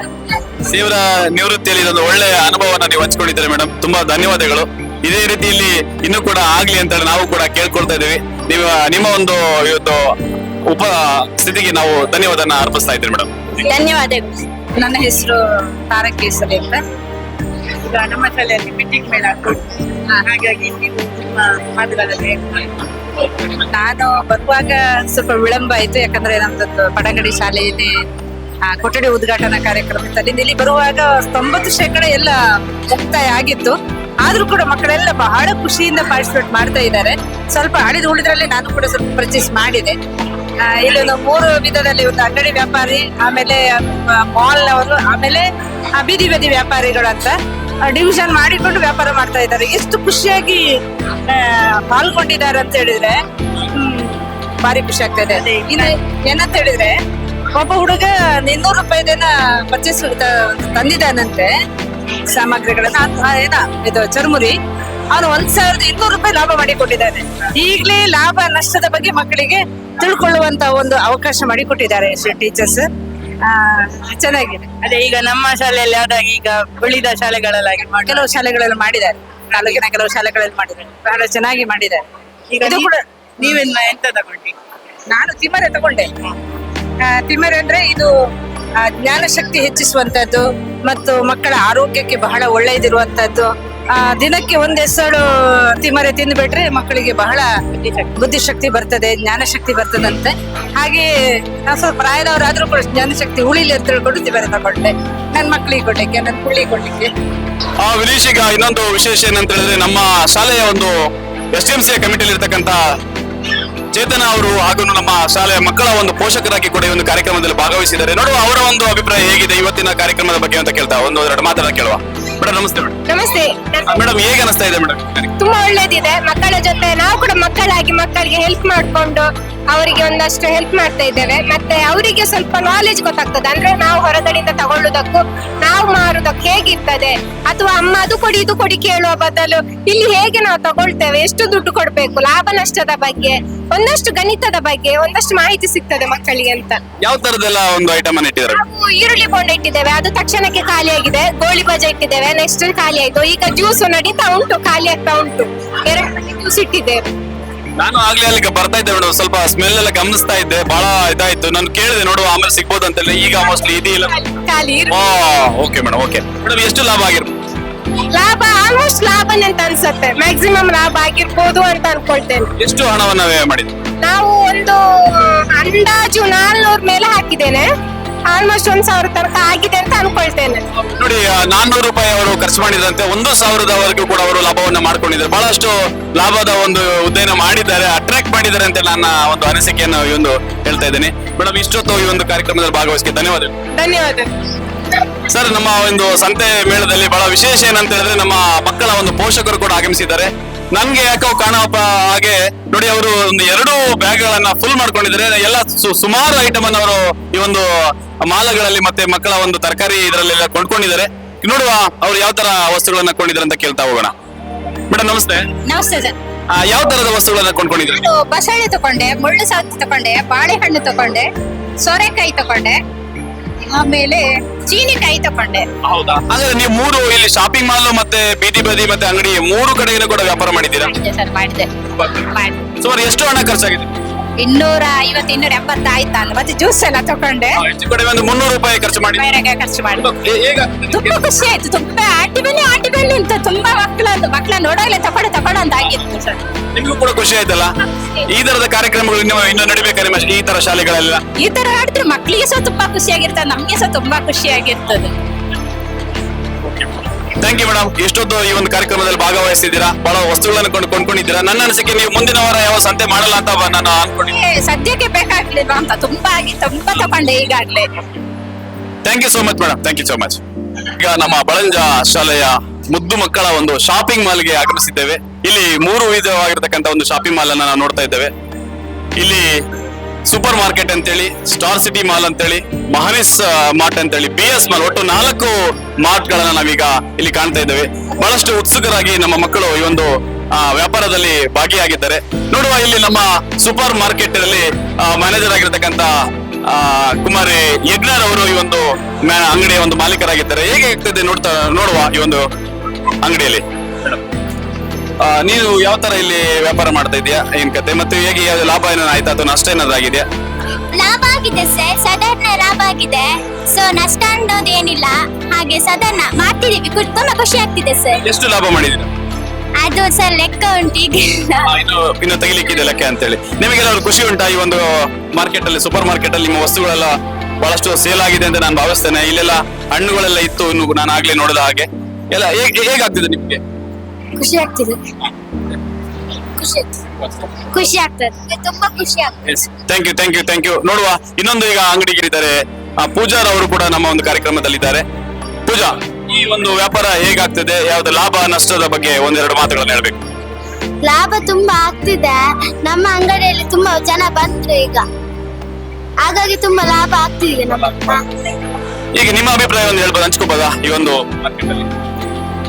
ಸೇವರ ನಿವೃತ್ತಿಯಲ್ಲಿ ಇದೊಂದು ಒಳ್ಳೆಯ ಅನುಭವನ ನೀವು ಹಂಚ್ಕೊಂಡಿದ್ದೀರಿ ಮೇಡಮ್ ತುಂಬಾ ಧನ್ಯವಾದಗಳು. ಇದೇ ರೀತಿಯಲ್ಲಿ ಇನ್ನು ಕೂಡ ಆಗ್ಲಿ ಅಂತ ನಾವು ಕೂಡ ಕೇಳ್ಕೊಳ್ತಾ ಇದೀವಿ ನೀವು ನಿಮ್ಮ ಒಂದು ಇವತ್ತು ಉಪ ಸ್ಥಿತಿಗೆ ನಾವು ಧನ್ಯವಾದನ ಅರ್ಪಿಸ್ತಾ ಇದ್ದೀವಿ ಮೇಡಮ್ ಧನ್ಯವಾದಗಳು. ನನ್ನ ಹೆಸರು ತಾರಕೇಸರಿ ಅಂತ. ಈಗ ನಮ್ಮ ಶಾಲೆಯಲ್ಲಿ ಮೀಟಿಂಗ್ ಮೇಲೆ ಹಾಗಾಗಿ ನೀವು ನಿಮ್ಮ ಮಾತುಗಳಲ್ಲಿ ನಾನು ಬರುವಾಗ ಸ್ವಲ್ಪ ವಿಳಂಬ ಆಯ್ತು, ಯಾಕಂದ್ರೆ ನಮ್ದೊಂದು ಪಡಗಡಿ ಶಾಲೆಯಲ್ಲಿ ಕೊಠಡಿ ಉದ್ಘಾಟನಾ ಕಾರ್ಯಕ್ರಮದಲ್ಲಿ ಇಲ್ಲಿ ಬರುವಾಗ ತೊಂಬತ್ತು ಶೇಕಡ ಎಲ್ಲ ಮುಕ್ತಾಯ ಆಗಿತ್ತು. ಆದ್ರೂ ಕೂಡ ಮಕ್ಕಳೆಲ್ಲ ಬಹಳ ಖುಷಿಯಿಂದ ಪಾರ್ಟಿಸಿಪೇಟ್ ಮಾಡ್ತಾ ಇದ್ದಾರೆ. ಸ್ವಲ್ಪ ಹಳಿದು ಉಳಿದ್ರಲ್ಲಿ ನಾನು ಕೂಡ ಸ್ವಲ್ಪ ಪರ್ಚೇಸ್ ಮಾಡಿದೆ. ಇಲ್ಲಿ ಒಂದು ಮೂರು ವಿಧದಲ್ಲಿ ಒಂದು ಅಂಗಡಿ ವ್ಯಾಪಾರಿ, ಆಮೇಲೆ ಮಾಲ್ ನವರು, ಆಮೇಲೆ ಬೀದಿ ಬದಿ ವ್ಯಾಪಾರಿಗಳು ಅಂತ. ಡಿವಿಷನ್ ಮಾಡಿಕೊಂಡು ವ್ಯಾಪಾರ ಮಾಡ್ತಾ ಇದ್ದಾರೆ. ಎಷ್ಟು ಖುಷಿಯಾಗಿ ಪಾಲ್ಗೊಂಡಿದ್ದಾರೆ ಅಂತ ಹೇಳಿದ್ರೆ ಭಾರಿ ಖುಷಿ ಆಗ್ತದೆ ಇನ್ನು ಏನಂತ ಹೇಳಿದ್ರೆ, ಒಬ್ಬ ಹುಡುಗ ಇನ್ನೂರು ರೂಪಾಯಿದೇನ ಪರ್ಚೇಸ್ ತಂದಿದ್ದಾನಂತೆ. ಸಾಮಗ್ರಿಗಳನ್ನ ಏನ, ಇದು ಚರ್ಮುರಿ. ಅವನು ಒಂದ್ ಸಾವಿರದ ಇನ್ನೂರು ರೂಪಾಯಿ ಲಾಭ ಮಾಡಿಕೊಟ್ಟಿದ್ದಾನೆ. ಈಗಲೇ ಲಾಭ, ನಷ್ಟದ ಬಗ್ಗೆ ಮಕ್ಕಳಿಗೆ ತಿಳ್ಕೊಳ್ಳುವಂತ ಒಂದು ಅವಕಾಶ ಮಾಡಿಕೊಟ್ಟಿದ್ದಾರೆ ಟೀಚರ್ಸ್ ಚೆನ್ನಾಗಿದೆ. ಅದೇ ಈಗ ನಮ್ಮ ಶಾಲೆಯಲ್ಲಿ ಆದಾಗ ಈಗ ಉಳಿದ ಶಾಲೆಗಳಲ್ಲಾಗಿ ಮಾಡಿ ಕೆಲವು ಶಾಲೆಗಳಲ್ಲಿ ಮಾಡಿದ್ದಾರೆ. ತಾಲೂಕಿನ ಕೆಲವು ಶಾಲೆಗಳಲ್ಲಿ ಮಾಡಿದ್ದಾರೆ. ಬಹಳ ಚೆನ್ನಾಗಿ ಮಾಡಿದ್ದಾರೆ. ಈಗ ಇದು ಕೂಡ ನೀವೆಲ್ಲ ಎಂತ ತಗೊಂಡಿ ನಾನು ತಿಮ್ಮರೆ ತಗೊಂಡೆ. ಆ, ತಿಮ್ಮರೆ ಅಂದ್ರೆ ಇದು ಜ್ಞಾನ ಶಕ್ತಿ ಹೆಚ್ಚಿಸುವಂತದ್ದು ಮತ್ತು ಮಕ್ಕಳ ಆರೋಗ್ಯಕ್ಕೆ ಬಹಳ ಒಳ್ಳೆಯದಿರುವಂತದ್ದು. ಆ, ದಿನಕ್ಕೆ ಒಂದ್ ಹೆಸಳು ತಿಮರೆ ತಿಂದ್ಬಿಟ್ರೆ ಮಕ್ಕಳಿಗೆ ಬಹಳ ಬುದ್ಧಿಶಕ್ತಿ ಬರ್ತದೆ ಜ್ಞಾನಶಕ್ತಿ ಬರ್ತದಂತೆ. ಹಾಗೆ ನಾವು ಸ್ವಲ್ಪ ಪ್ರಾಯದವರಾದ್ರೂ ಕೂಡ ಜ್ಞಾನಶಕ್ತಿ ಉಳಿಲಿ ಅಂತ ಹೇಳ್ಕೊಂಡು ತಿಮರೆ ತಗೊಂಡೆ. ನನ್ನ ಮಕ್ಕಳಿಗೆ ಕೊಡ್ಲಿಕ್ಕೆ ನನ್ನ ಪುಳ್ಳಿ ಕೊಡ್ಲಿಕ್ಕೆ. ಆ ವಿನೀಶ್ ಈಗ ಇನ್ನೊಂದು ವಿಶೇಷ ಏನಂತ ಹೇಳಿದ್ರೆ ನಮ್ಮ ಶಾಲೆಯ ಒಂದು ಎಸ್ ಡಿ ಎಂ ಸಿ ಕಮಿಟಿಯಲ್ಲಿ ಇರ್ತಕ್ಕಂತ ಚೇತನ ಅವರು ಹಾಗೂ ನಮ್ಮ ಶಾಲೆಯ ಮಕ್ಕಳ ಒಂದು ಪೋಷಕರಾಗಿ ಕೂಡ ಈ ಒಂದು ಕಾರ್ಯಕ್ರಮದಲ್ಲಿ ಭಾಗವಹಿಸಿದ್ದಾರೆ. ನೋಡುವ ಅವರ ಒಂದು ಅಭಿಪ್ರಾಯ ಹೇಗಿದೆ ಇವತ್ತಿನ ಕಾರ್ಯಕ್ರಮದ ಬಗ್ಗೆ ಅಂತ ಕೇಳ್ತಾ ಒಂದು ಎರಡು ಮಾತನ್ನ ಕೇಳುವ. ಮೇಡಮ್ ನಮಸ್ತೆ ಮೇಡಮ್ ನಮಸ್ತೆ. ಮೇಡಮ್ ಹೇಗೆ ಅನಿಸ್ತಾ ಇದೆ ಮೇಡಮ್ ತುಂಬಾ ಒಳ್ಳೇದಿದೆ. ಮಕ್ಕಳ ಜೊತೆ ನಾವು ಕೂಡ ಮಕ್ಕಳಾಗಿ ಮಕ್ಕಳಿಗೆ ಹೆಲ್ಪ್ ಮಾಡ್ಕೊಂಡು ಅವರಿಗೆ ಒಂದಷ್ಟು ಹೆಲ್ಪ್ ಮಾಡ್ತಾ ಇದ್ದೇವೆ. ಮತ್ತೆ ಅವರಿಗೆ ಸ್ವಲ್ಪ ನಾಲೆಜ್ ಗೊತ್ತಾಗ್ತದೆ. ಅಂದ್ರೆ ನಾವು ಹೊರಗಡೆಯಿಂದ ತಗೊಳ್ಳುದಕ್ಕೂ ನಾವು ಮಾರುದಕ್ಕೂ ಹೇಗಿರ್ತದೆ? ಅಥವಾ ಅಮ್ಮ ಅದು ಕೊಡಿ ಇದು ಕೊಡಿ ಕೇಳುವ ಬದಲು ಇಲ್ಲಿ ಹೇಗೆ ನಾವು ತಗೊಳ್ತೇವೆ? ಎಷ್ಟು ದುಡ್ಡು ಕೊಡ್ಬೇಕು? ಲಾಭ ನಷ್ಟದ ಬಗ್ಗೆ. ಒಂದಷ್ಟು ಗಣಿತದ ಬಗ್ಗೆ ಒಂದಷ್ಟು ಮಾಹಿತಿ ಸಿಗ್ತದೆ ಮಕ್ಕಳಿಗೆ ಅಂತ. ಯಾವ ತರದೆಲ್ಲ ಒಂದು ಐಟಮ್ ಅನ್ನ ಇಟ್ಟಿದ್ದಾರೆ? ನಾವು ಈರುಳ್ಳಿ ಬೋಂಡ ಇಟ್ಟಿದ್ದೇವೆ ಅದು ತಕ್ಷಣಕ್ಕೆ ಖಾಲಿ ಆಗಿದೆ ಗೋಳಿ ಬಜೆ ಇಟ್ಟಿದ್ದೇವೆ ನೆಕ್ಸ್ಟ್ ಖಾಲಿ ಆಯ್ತು. ಈಗ ಜ್ಯೂಸ್ ನಡೀತಾ ಉಂಟು ಖಾಲಿ ಆಗ್ತಾ ಉಂಟು. ಎರಡು ಜ್ಯೂಸ್ ಇಟ್ಟಿದ್ದೇವೆ. ನಾನು ಆಗ್ಲೇ ಅಲ್ಲಿಗೆ ಬರ್ತಾ ಇದ್ದೆ ಮೇಡಮ್ ಸ್ವಲ್ಪ ಸ್ಮೆಲ್ ಎಲ್ಲ ಗಮನಿಸ್ತಾ ಇದ್ದೆ ಬಹಳ ಇದಾಯ್ತು. ನಾನು ಕೇಳಿದೆ ನೋಡು ಆಮೇಲೆ ಸಿಗ್ಬೋದು ಅಂತ ಈಗ ಮೋಸ್ಟ್ಲಿ ಇದೆಯಲ್ಲ ಖಾಲಿ ಓಕೆ ಮೇಡಮ್ ಓಕೆ ಮೇಡಮ್ ಎಷ್ಟು ಲಾಭ ಆಗಿರ್ಬೋದು? ಲಾಭ ಆಲ್ಮೋಸ್ಟ್ ಲಾಭನೇ ಅಂತ ಅನ್ಸುತ್ತೆ. ಮ್ಯಾಕ್ಸಿಮಮ್ ಲಾಭ ಆಗಿರ್ಬೋದು ಅಂತ ಅನ್ಕೊಳ್ತೇನೆ. ಎಷ್ಟು ಹಣವನ್ನ ವ್ಯಯ ಮಾಡಿದ್ರಿ ನಾವು ಒಂದು ಅಂದಾಜು ನಾಲ್ನೂರ್ ಮೇಲೆ ಹಾಕಿದ್ದೇನೆ. ಆಲ್ಮೋಸ್ಟ್ ಒಂದ್ ಸಾವಿರ ತನಕ ಆಗಿದೆ ಅಂತ ಅನ್ಕೊಳ್ತೇನೆ. ನೋಡಿ ನಾನ್ನೂರು ರೂಪಾಯಿ ಅವರು ಖರ್ಚು ಮಾಡಿದಂತೆ ಒಂದು ಸಾವಿರದವರೆಗೂ ಕೂಡ ಅವರು ಲಾಭವನ್ನ ಮಾಡ್ಕೊಂಡಿದ್ದಾರೆ. ಬಹಳಷ್ಟು ಲಾಭದ ಒಂದು ಉದ್ಯಮ ಮಾಡಿದ್ದಾರೆ ಅಟ್ರಾಕ್ಟ್ ಮಾಡಿದ್ದಾರೆ ಅಂತ ನನ್ನ ಒಂದು ಅನಿಸಿಕೆಯನ್ನು ಈ ಒಂದು ಹೇಳ್ತಾ ಇದ್ದೇನೆ. ಮೇಡಮ್ ಇಷ್ಟೊತ್ತು ಈ ಒಂದು ಕಾರ್ಯಕ್ರಮದಲ್ಲಿ ಭಾಗವಹಿಸಿಕೆ ಧನ್ಯವಾದಗಳು. ಧನ್ಯವಾದ ಸರ್ ನಮ್ಮ ಒಂದು ಸಂತೆ ಮೇಳದಲ್ಲಿ ಬಹಳ ವಿಶೇಷ ಏನಂತ ಹೇಳಿದ್ರೆ ನಮ್ಮ ಮಕ್ಕಳ ಒಂದು ಪೋಷಕರು ಕೂಡ ಆಗಮಿಸಿದ್ದಾರೆ. ನನ್ಗೆ ಯಾಕೋ ಕಾಣಪ್ಪ ಹಾಗೆ ನೋಡಿ ಅವರು ಒಂದು ಎರಡು ಬ್ಯಾಗ್ ಗಳನ್ನ ಫುಲ್ ಮಾಡ್ಕೊಂಡಿದ್ದಾರೆ. ಎಲ್ಲ ಸುಮಾರು ಐಟಮ್ ಅನ್ನು ಅವರು ಈ ಒಂದು ಮಾಲಗಳಲ್ಲಿ ಮತ್ತೆ ಮಕ್ಕಳ ಒಂದು ತರಕಾರಿ ಇದರಲ್ಲೆಲ್ಲ ಕೊಂಡ್ಕೊಂಡಿದ್ದಾರೆ. ನೋಡುವ ಅವ್ರು ಯಾವ ತರ ವಸ್ತುಗಳನ್ನ ಕೊಂಡಿದ್ದಾರೆ ಅಂತ ಕೇಳ್ತಾ ಹೋಗೋಣ. ಮೇಡಮ್ ನಮಸ್ತೆ. ನಮಸ್ತೆ ಸರ್. ಯಾವ ತರದ ವಸ್ತುಗಳನ್ನ ಕೊಂಡ್ಕೊಂಡಿದ್ದಾರೆ ಬಸಳೆ ತಕೊಂಡೆ ಮುಳ್ಳು ಸೌತೆ ತಕೊಂಡೆ ಬಾಳೆಹಣ್ಣು ತಕೊಂಡೆ ಸೋರೆಕಾಯಿ ತಕೊಂಡೆ. ಆಮೇಲೆ ಚೀನಿಕಾಯಿ ತಕೊಂಡೆ ಹೌದಾ? ಹಾಗಾದ್ರೆ ನೀವು ಮೂರು ಇಲ್ಲಿ ಶಾಪಿಂಗ್ ಮಾಲ್ ಮತ್ತೆ ಬೀದಿ ಬದಿ ಮತ್ತೆ ಅಂಗಡಿ ಮೂರು ಕಡೆ ಕೂಡ ವ್ಯಾಪಾರ ಮಾಡಿದ್ದೀರಾ? ಮಾಡಿದೆ ಸರ್ ಮಾಡಿದೆ ಸರ್ ಸುಮಾರು ಎಷ್ಟು ಹಣ ಖರ್ಚಾಗಿದೆ? ಇನ್ನೂರ ಐವತ್ತು ಇನ್ನೂರ ಎಂಬತ್ತು ಆಯ್ತ ಮತ್ತೆ ಜ್ಯೂಸ್ ಎಲ್ಲ ತಕೊಂಡೆ. ಹೆಚ್ಚು ಕಡಿಮೆ ಒಂದು ಮುನ್ನೂರು ರೂಪಾಯಿ ಖರ್ಚು ಮಾಡಿ ಬೇರೆಗೆ ಖರ್ಚು ಮಾಡಿ? ತುಂಬಾ ಖುಷಿ ಆಯ್ತು ತುಂಬಾ ಆಟಿ ಬಲ್ಲಿ ಆಟಿ ಬಲ್ಲಿ ಅಂತ ತುಂಬಾ ಮಕ್ಕಳದ್ದು ಮಕ್ಕಳ ನೋಡೋಗ್ಲೆ ತಕೊಂಡು ತಕೊಂಡು ಅಂತ ಆಗಿತ್ತು ಸರ್. ನಿಮ್ಗೂ ಕೂಡ ಖುಷಿ ಆಯ್ತಲ್ಲ? ಈ ತರದ ಕಾರ್ಯಕ್ರಮಗಳು ಇನ್ನು ಇನ್ನು ನಡಿಬೇಕಾರೆ ಈ ತರ ಶಾಲೆಗಳೆಲ್ಲ ಈ ತರ ಆಡಿದ್ರೆ ಮಕ್ಕಳಿಗೆ ಸಹ ತುಂಬಾ ಖುಷಿಯಾಗಿರ್ತದೆ ನಮ್ಗೆ ಸಹ ತುಂಬಾ ಖುಷಿಯಾಗಿರ್ತದೆ ಥ್ಯಾಂಕ್ ಯು ಮೇಡಮ್ ಎಷ್ಟೊತ್ತು ಈ ಒಂದು ಕಾರ್ಯಕ್ರಮದಲ್ಲಿ ಭಾಗವಹಿಸಿದ್ದೀರಾ? ಬಹಳ ವಸ್ತುಗಳನ್ನು ಕೊಂಡು ಕೊಂಡ್ಕೊಂಡಿದ್ದೀರಾ? ನನ್ನ ಅನಿಸಿಕೆ ನೀವು ಮುಂದಿನ ವಾರ ಯಾವ ಸಂತೆ ಮಾಡಲ್ಲ ಅಂತ ನಾನು ಅನ್ಕೊಂಡಿದ್ದೀನಿ ಏ, ಸದ್ಯಕ್ಕೆ ಬೇಕಾಗ್ಲಿಲ್ವಾ ಅಂತ ತುಂಬಾ ಆಗಿ ತುಂಬಾ ತಗೊಂಡೆ ಈಗಾಗ್ಲೇ. Thank you so much madam thank you so much ಈಗ ನಮ್ಮ ಬಳಂಜ ಶಾಲೆಯ ಮುದ್ದು ಮಕ್ಕಳ ಒಂದು ಶಾಪಿಂಗ್ ಮಾಲ್ಗೆ ಆಗಮಿಸಿದ್ದೇವೆ. ಇಲ್ಲಿ ಮೂರು ವಿಧವಾಗಿರ್ತಕ್ಕಂಥ ಒಂದು ಶಾಪಿಂಗ್ ಮಾಲ್ ಅನ್ನ ನಾವು ನೋಡ್ತಾ ಇದ್ದೇವೆ. ಇಲ್ಲಿ ಸೂಪರ್ ಮಾರ್ಕೆಟ್ ಅಂತೇಳಿ ಸ್ಟಾರ್ ಸಿಟಿ ಮಾಲ್ ಅಂತೇಳಿ ಮಹಾನಿಸ್ ಮಾರ್ಟ್ ಅಂತೇಳಿ ಬಿ ಎಸ್ ಮಾಲ್ ಒಟ್ಟು ನಾಲ್ಕು ಮಾರ್ಟ್ ಗಳನ್ನ ನಾವೀಗ ಇಲ್ಲಿ ಕಾಣ್ತಾ ಇದ್ದೇವೆ. ಬಹಳಷ್ಟು ಉತ್ಸುಕರಾಗಿ ನಮ್ಮ ಮಕ್ಕಳು ಈ ಒಂದು ವ್ಯಾಪಾರದಲ್ಲಿ ಭಾಗಿಯಾಗಿದ್ದಾರೆ. ನೋಡುವ ಇಲ್ಲಿ ನಮ್ಮ ಸೂಪರ್ ಮಾರ್ಕೆಟ್ ಅಲ್ಲಿ ಮ್ಯಾನೇಜರ್ ಆಗಿರತಕ್ಕಂತ ಕುಮಾರಿ ಯಜ್ಞರ್ ಅವರು ಈ ಒಂದು ಅಂಗಡಿಯ ಒಂದು ಮಾಲೀಕರಾಗಿದ್ದಾರೆ. ಹೇಗೆ ಆಗ್ತದೆ ನೋಡ್ತಾ, ನೋಡುವ ಈ ಒಂದು ಅಂಗಡಿಯಲ್ಲಿ. ನೀನು ಯಾವ ತರ ಇಲ್ಲಿ ವ್ಯಾಪಾರ ಮಾಡ್ತಾ ಇದೀಯಾ ಏನ್ ಕತೆ? ಮತ್ತೆ ಹೇಗೆ ಲಾಭ ಏನಾದ್ರು ಆಯ್ತಾ ಅಥವಾ ನಷ್ಟ ಏನಾದ್ರು ಆಗಿದೆಯಾ? ಲಾಭ ಆಗಿದೆ ಸರ್. ಸಾಧಾರಣ ಲಾಭ ಆಗಿದೆ. ಸೊ ನಷ್ಟ ಅನ್ನೋದು ಏನಿಲ್ಲ. ಹಾಗೆ ಸಾಧಾರಣ ಮಾಡ್ತಿದೀವಿ ತುಂಬಾ ಖುಷಿ ಆಗ್ತಿದೆ ಸರ್. ಎಷ್ಟು ಲಾಭ ಮಾಡಿದೀರಾ ಅದು ಸರ್ ಲೆಕ್ಕ ಉಂಟು ಈಗ. ಆ, ಇನ್ನು ಇನ್ನು ತೆಗಿಲಿಕ್ಕಿದೆ ಲೆಕ್ಕ ಅಂತೇಳಿ. ನಿಮಗೆಲ್ಲ ಖುಷಿ ಉಂಟಾ ಈ ಒಂದು ಮಾರ್ಕೆಟ್ ಅಲ್ಲಿ ಸೂಪರ್ ಮಾರ್ಕೆಟ್ ಅಲ್ಲಿ ನಿಮ್ಮ ವಸ್ತುಗಳೆಲ್ಲ ಬಹಳಷ್ಟು ಸೇಲ್ ಆಗಿದೆ ಅಂತ ನಾನು ಭಾವಿಸ್ತೇನೆ. ಇಲ್ಲೆಲ್ಲ ಹಣ್ಣುಗಳೆಲ್ಲ ಇತ್ತು ಇನ್ನು ನಾನು ಆಗ್ಲೇ ನೋಡಿದ ಹಾಗೆ. ಎಲ್ಲ ಹೇಗೆ ಹೇಗಾಗ್ತಿದೆ ನಿಮ್ಗೆ? ಖುಷಿ ಆಗ್ತಿದೆ. ಖುಷಿ ಖುಷಿ ಆಗ್ತದೆ. ತುಂಬಾ ಖುಷಿ ಆಗ್ತದೆ. Thank you thank you thank you ನೋಡುವ ಇನ್ನೊಂದು ಈಗ ಅಂಗಡಿಗಿರಿದ್ದಾರೆ. ಪೂಜಾರ್ ಅವರು ಕೂಡ ನಮ್ಮ ಒಂದು ಕಾರ್ಯಕ್ರಮದಲ್ಲಿದ್ದಾರೆ. ಪೂಜಾ ಈ ಒಂದು ವ್ಯಾಪಾರ ಹೇಗಾಗ್ತದೆ? ಯಾವ್ದು ಲಾಭ ನಷ್ಟದ ಬಗ್ಗೆ ಒಂದೆರಡು ಮಾತುಗಳನ್ನು ಹೇಳ್ಬೇಕು. ಲಾಭ ತುಂಬಾ ಆಗ್ತಿದೆ. ನಮ್ಮ ಅಂಗಡಿಯಲ್ಲಿ ತುಂಬಾ ಜನ ಬಂದ್ರು ಈಗ. ಹಾಗಾಗಿ ತುಂಬಾ ಲಾಭ ಆಗ್ತಿದೆ ನಮ್ಮ ಈಗ ನಿಮ್ಮ ಅಭಿಪ್ರಾಯ ಒಂದು ಹೇಳ್ಬೋದು ಹಂಚ್ಕೋಬೋದಾ ಈ ಒಂದು ಮಾರ್ಕೆಟ್ ಅಲ್ಲಿ?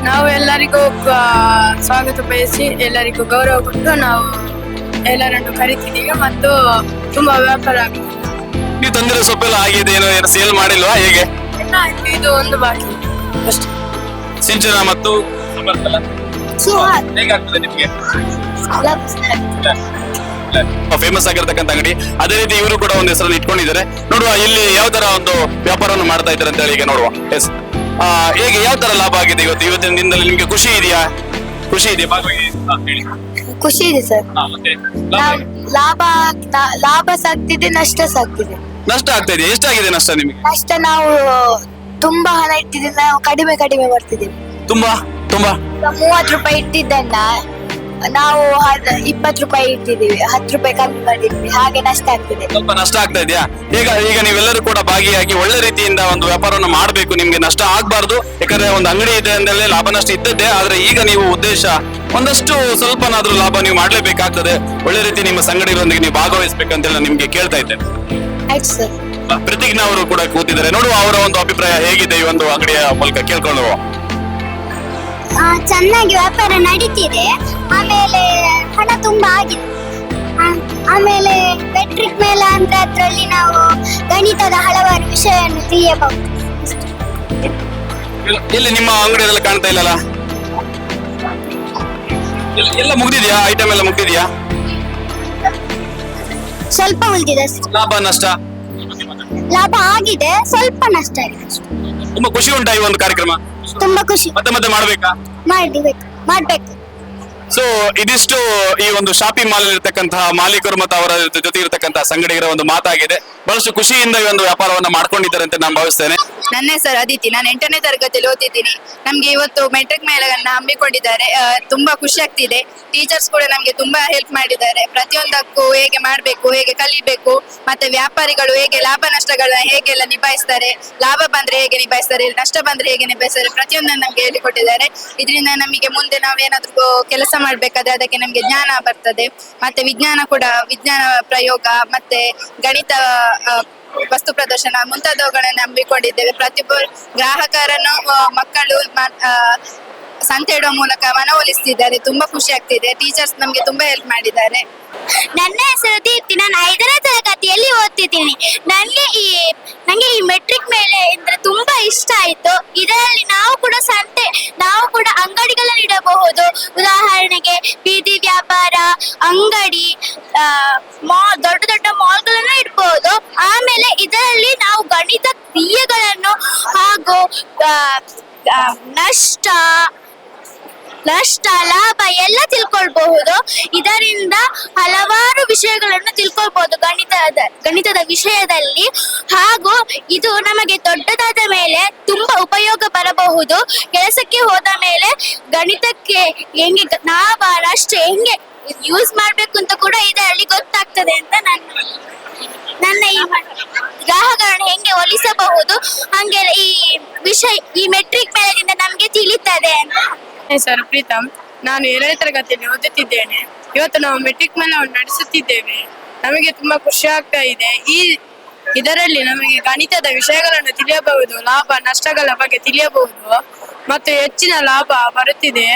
ನಾವು ಎಲ್ಲರಿಗೂ ಸ್ವಾಗತ ಬಯಸಿ ಎಲ್ಲರಿಗೂ ಗೌರವ ಕೊಟ್ಟು ನಾವು ಎಲ್ಲರನ್ನು ಕರಿತಿದ್ದೀವಿ ಮತ್ತು ತುಂಬಾ ವ್ಯಾಪಾರ ಆಗ್ತದೆ. ನೀವು ತಂದಿರೋ ಸೊಪ್ಪೆಲ್ಲ ಆಗಿದೆ ಏನೋ ಏನು ಸೇಲ್ ಮಾಡಿಲ್ವಾ ಹೇಗೆ? ಎಲ್ಲ ಆಯ್ತು, ಇದು ಒಂದು ಬಾಕಿ. ಅಷ್ಟೇ. ಸಿಂಚನ ಮತ್ತು ಸಮರ್ಥಲ ಹೇಗಾಗ್ತದೆ ನಿಮ್ಗೆ? ಫೇಮಸ್ ಆಗಿರ್ತಕ್ಕಂಥ ಅಂಗಡಿ. ಅದೇ ರೀತಿ ಇವರು ಕೂಡ ಒಂದು ಹೆಸರನ್ನು ಇಟ್ಕೊಂಡಿದ್ದಾರೆ. ನೋಡುವ ಇಲ್ಲಿ ಯಾವ ತರ ಒಂದು ವ್ಯಾಪಾರವನ್ನು ಮಾಡ್ತಾ ಇದ್ದಾರೆ ಅಂತ ಹೇಳಿ ಈಗ ನೋಡುವ. ಎಸ್ ಹೇಗೆ ಯಾವ ತರ ಲಾಭ ಆಗಿದೆ ಇವತ್ತು? ಇವತ್ತಿನ ದಿನದಲ್ಲಿ ನಿಮ್ಗೆ ಖುಷಿ ಇದೆಯಾ? ಖುಷಿ ಇದೆ ಭಾಗವಾಗಿ ಹಾ, ಹೇಳಿ. ಖುಷಿ ಇದೆ ಸರ್. ಹಾ, ಮತ್ತೆ ಲಾಭ? ಲಾಭ ಲಾಭ ಸಾಗ್ತಿದೆ ನಷ್ಟ ಸಾಕ್ತಿದೆ. ನಷ್ಟ ಆಗ್ತಾ ಇದೆ ಎಷ್ಟಾಗಿದೆ ನಷ್ಟ ನಿಮಗೆ? ನಷ್ಟ ನಾವು ತುಂಬಾ ಹಣ ಇಟ್ಟಿದ್ದೀವಿ. ನಾವು ಕಡಿಮೆ ಕಡಿಮೆ ಮಾಡ್ತಿದ್ದೀವಿ. ತುಂಬಾ ತುಂಬಾ. ಮೂವತ್ತು ರೂಪಾಯಿ ಇಟ್ಟಿದ್ದನ್ನ ನಾವು ಇಪ್ಪತ್ತು ರೂಪಾಯಿ ಇಟ್ಟಿದ್ದೀವಿ ಹತ್ತು ರೂಪಾಯಿ ಕಮ್ಮಿ ಮಾಡಿದ್ವಿ ಹಾಗೆ ನಷ್ಟ ಆಗ್ತಿದೆ. ಸ್ವಲ್ಪ ನಷ್ಟ ಆಗ್ತಾ ಇದೆಯಾ? ಈಗ ಈಗ ನೀವೆಲ್ಲರೂ ಕೂಡ ಭಾಗಿಯಾಗಿ ಒಳ್ಳೆ ರೀತಿಯಿಂದ ಒಂದು ವ್ಯಾಪಾರವನ್ನು ಮಾಡಬೇಕು ನಿಮ್ಗೆ ನಷ್ಟ ಆಗ್ಬಾರ್ದು. ಯಾಕಂದ್ರೆ ಒಂದು ಅಂಗಡಿ ಇದೆ ಅಂದಲೇ ಲಾಭ ನಷ್ಟ ಇದ್ದದ್ದೇ ಆದ್ರೆ ಈಗ ನೀವು ಉದ್ದೇಶ ಒಂದಷ್ಟು ಸ್ವಲ್ಪನಾದ್ರೂ ಲಾಭ ನೀವು ಮಾಡ್ಲೇಬೇಕಾಗ್ತದೆ. ಒಳ್ಳೆ ರೀತಿ ನಿಮ್ಮ ಸಂಗಡಿಗಳೊಂದಿಗೆ ನೀವು ಭಾಗವಹಿಸ್ಬೇಕಂತೆಲ್ಲ ನಿಮ್ಗೆ ಕೇಳ್ತಾ ಇದ್ದೇನೆ. ಆಯ್ತು ಸರ್. ಪ್ರತಿಜ್ಞಾ ಅವರು ಕೂಡ ಕೂತಿದ್ದಾರೆ. ನೋಡುವ ಅವರ ಒಂದು ಅಭಿಪ್ರಾಯ ಹೇಗಿದೆ ಈ ಒಂದು ಅಂಗಡಿಯ ಮೂಲಕ ಕೇಳ್ಕೊಂಡು ಆ, ಚೆನ್ನಾಗಿ ವ್ಯಾಪಾರ ನಡೀತಿದೆ. ಆಮೇಲೆ ಹಣ ತುಂಬಾ ಆಗಿದೆ. ಆಮೇಲೆ ಮೆಟ್ರಿಕ್ ಮೇಲೆ ಅಂದ್ರೆ ಅದರಲ್ಲಿ ನಾವು ಗಣಿತದ ಹಲವಾರು ವಿಷಯವನ್ನು ತಿಳಿಯಬಹುದು. ಇಲ್ಲಿ ನಿಮ್ಮ ಅಂಗಡಿಯಲ್ಲ ಕಾಣ್ತಾ ಇಲ್ಲಲ್ಲ? ಎಲ್ಲ- ಮುಗ್ದಿದ್ಯಾ? ಐಟಮ್ ಎಲ್ಲ ಮುಗ್ದಿದ್ಯಾ? ಸ್ವಲ್ಪ ಉಳಿದಿದೆ. ಲಾಭ ನಷ್ಟ? ಲಾಭ ಆಗಿದೆ ಸ್ವಲ್ಪ ನಷ್ಟ ಆಗಿದೆ. ತುಂಬಾ ಖುಷಿ ಉಂಟಾ ಈ ಒಂದು ಕಾರ್ಯಕ್ರಮ? ತುಂಬಾ ಖುಷಿ. ಮತ್ತೆ ಮತ್ತೆ ಮಾಡ್ಬೇಕಾ? ಮಾಡಬೇಕು ಮಾಡ್ಬೇಕು. ಸೊ ಇದಿಷ್ಟು ಈ ಒಂದು ಶಾಪಿಂಗ್ ಮಾಲ್ ಇರತಕ್ಕಂತಹ ಮಾಲೀಕರು ಮತ್ತು ಅವರ ಜೊತೆ ಇರತಕ್ಕಂತಹ ಸಂಗಡಿಗರ ಒಂದು ಮಾತಾಗಿದೆ. ಬಹಳಷ್ಟು ಖುಷಿಯಿಂದ ಈ ಒಂದು ವ್ಯಾಪಾರವನ್ನ ಮಾಡ್ಕೊಂಡಿದ್ದಾರೆ ಅಂತ ನಾನು ಭಾವಿಸ್ತೇನೆ. ನನ್ನ ಹೆಸರು ಅದಿತಿ ನಾನು ಎಂಟನೇ ತರಗತಿಯಲ್ಲಿ ಓದಿದ್ದೀನಿ. ನಮ್ಗೆ ಇವತ್ತು ಮೆಟ್ರಿಕ್ ಮೇಳಗಳನ್ನ ಹಮ್ಮಿಕೊಂಡಿದ್ದಾರೆ. ತುಂಬಾ ಖುಷಿ ಆಗ್ತಿದೆ. ಟೀಚರ್ಸ್ ಕೂಡ ನಮ್ಗೆ ತುಂಬಾ ಹೆಲ್ಪ್ ಮಾಡಿದ್ದಾರೆ. ಪ್ರತಿಯೊಂದಕ್ಕೂ ಹೇಗೆ ಮಾಡ್ಬೇಕು, ಹೇಗೆ ಕಲಿಬೇಕು, ಮತ್ತೆ ವ್ಯಾಪಾರಿಗಳು ಹೇಗೆ ಲಾಭ ನಷ್ಟಗಳನ್ನ ಹೇಗೆಲ್ಲ ನಿಭಾಯಿಸ್ತಾರೆ, ಲಾಭ ಬಂದ್ರೆ ಹೇಗೆ ನಿಭಾಯಿಸ್ತಾರೆ, ನಷ್ಟ ಬಂದ್ರೆ ಹೇಗೆ ನಿಭಾಯಿಸ್ತಾರೆ ಪ್ರತಿಯೊಂದನ್ನು ನಮ್ಗೆ ಹೇಳಿಕೊಟ್ಟಿದ್ದಾರೆ. ಇದರಿಂದ ನಮಗೆ ಮುಂದೆ ನಾವೇನಾದ್ರೂ ಕೆಲಸ ಮಾಡ್ಬೇಕಾದ್ರೆ ಅದಕ್ಕೆ ನಮ್ಗೆ ಜ್ಞಾನ ಬರ್ತದೆ. ಮತ್ತೆ ವಿಜ್ಞಾನ ಕೂಡ, ವಿಜ್ಞಾನ ಪ್ರಯೋಗ, ಮತ್ತೆ ಗಣಿತ ವಸ್ತು ಪ್ರದರ್ಶನ ಮುಂತಾದವುಗಳನ್ನು ನಂಬಿಕೊಂಡಿದ್ದೇವೆ. ಪ್ರತಿಯೊಬ್ಬ ಗ್ರಾಹಕರನ್ನು ಮಕ್ಕಳು ಸಂತೆ ಇಡುವ ಮೂಲಕ ಮನವೊಲಿಸ್ತಿದ್ದಾರೆ ತುಂಬಾ ಖುಷಿ ಆಗ್ತಿದೆ. ಟೀಚರ್ಸ್ ನಮಗೆ ತುಂಬಾ ಹೆಲ್ಪ್ ಮಾಡಿದ್ದಾರೆ. ನನ್ನ ಹೆಸರು ದೀಪ್ತಿ. ನಾನು ಐದನೇ ತರಗತಿಯಲ್ಲಿ ಓದ್ತಿದ್ದೀನಿ. ನನಗೆ ಈ ನನಗೆ ಈ ಮೆಟ್ರಿಕ್ ಮೇಲೆ ಅಂದ್ರೆ ತುಂಬಾ ಇಷ್ಟ ಆಯ್ತು. ಇದರಲ್ಲಿ ನಾವು ಕೂಡ ಸಂತೆ, ನಾವು ಕೂಡ ಅಂಗಡಿಗಳನ್ನು ಇಡಬಹುದು. ಉದಾಹರಣೆಗೆ ಬೀದಿ ವ್ಯಾಪಾರ, ಅಂಗಡಿ ಮಾಲ್ ದೊಡ್ಡ ದೊಡ್ಡ ಮಾಲ್ಗಳನ್ನು ಇಡಬಹುದು ಆಮೇಲೆ ಇದರಲ್ಲಿ ನಾವು ಗಣಿತ ಕ್ರಿಯೆಗಳನ್ನು ಹಾಗೂ ನಷ್ಟ ನಷ್ಟ, ಲಾಭ ಎಲ್ಲ ತಿಳ್ಕೊಳ್ಬಹುದು. ಇದರಿಂದ ಹಲವಾರು ವಿಷಯಗಳನ್ನು ತಿಳ್ಕೊಳ್ಬಹುದು ಗಣಿತದ ಗಣಿತದ ವಿಷಯದಲ್ಲಿ. ಹಾಗೂ ಇದು ನಮಗೆ ದೊಡ್ಡದಾದ ಮೇಲೆ ತುಂಬಾ ಉಪಯೋಗ ಬರಬಹುದು. ಕೆಲಸಕ್ಕೆ ಹೋದ ಮೇಲೆ ಗಣಿತಕ್ಕೆ ಹೆಂಗೆ ಲಾಭ ನಷ್ಟ ಹೆಂಗೆ ಯೂಸ್ ಮಾಡ್ಬೇಕು ಅಂತ ಕೂಡ ಇದರಲ್ಲಿ ಗೊತ್ತಾಗ್ತದೆ ಅಂತ ನನ್ನ ನನ್ನ ಈ ಗ್ರಾಹಕರನ್ನು ಹೆಂಗೆ ಒಲಿಸಬಹುದು ಹಂಗೆ ಈ ವಿಷಯ, ಈ ಮೆಟ್ರಿಕ್ ಮೇಳದಿಂದ ನಮ್ಗೆ ತಿಳಿತದೆ ಅಂತ. ಹೆಸರು ಪ್ರೀತಮ್ ನಾನು ಏಳನೇ ತರಗತಿಯಲ್ಲಿ ಓದುತ್ತಿದ್ದೇನೆ. ಇವತ್ತು ನಾವು ಮೆಟ್ರಿಕ್ ಮೇಲೆ ನಡೆಸುತ್ತಿದ್ದೇವೆ. ನಮಗೆ ತುಂಬಾ ಖುಷಿ ಆಗ್ತಾ ಇದೆ. ಈ ಇದರಲ್ಲಿ ನಮಗೆ ಗಣಿತದ ವಿಷಯಗಳನ್ನು ತಿಳಿಯಬಹುದು, ಲಾಭ, ನಷ್ಟಗಳ ಬಗ್ಗೆ ತಿಳಿಯಬಹುದು ಮತ್ತು ಹೆಚ್ಚಿನ ಲಾಭ ಬರುತ್ತಿದೆ.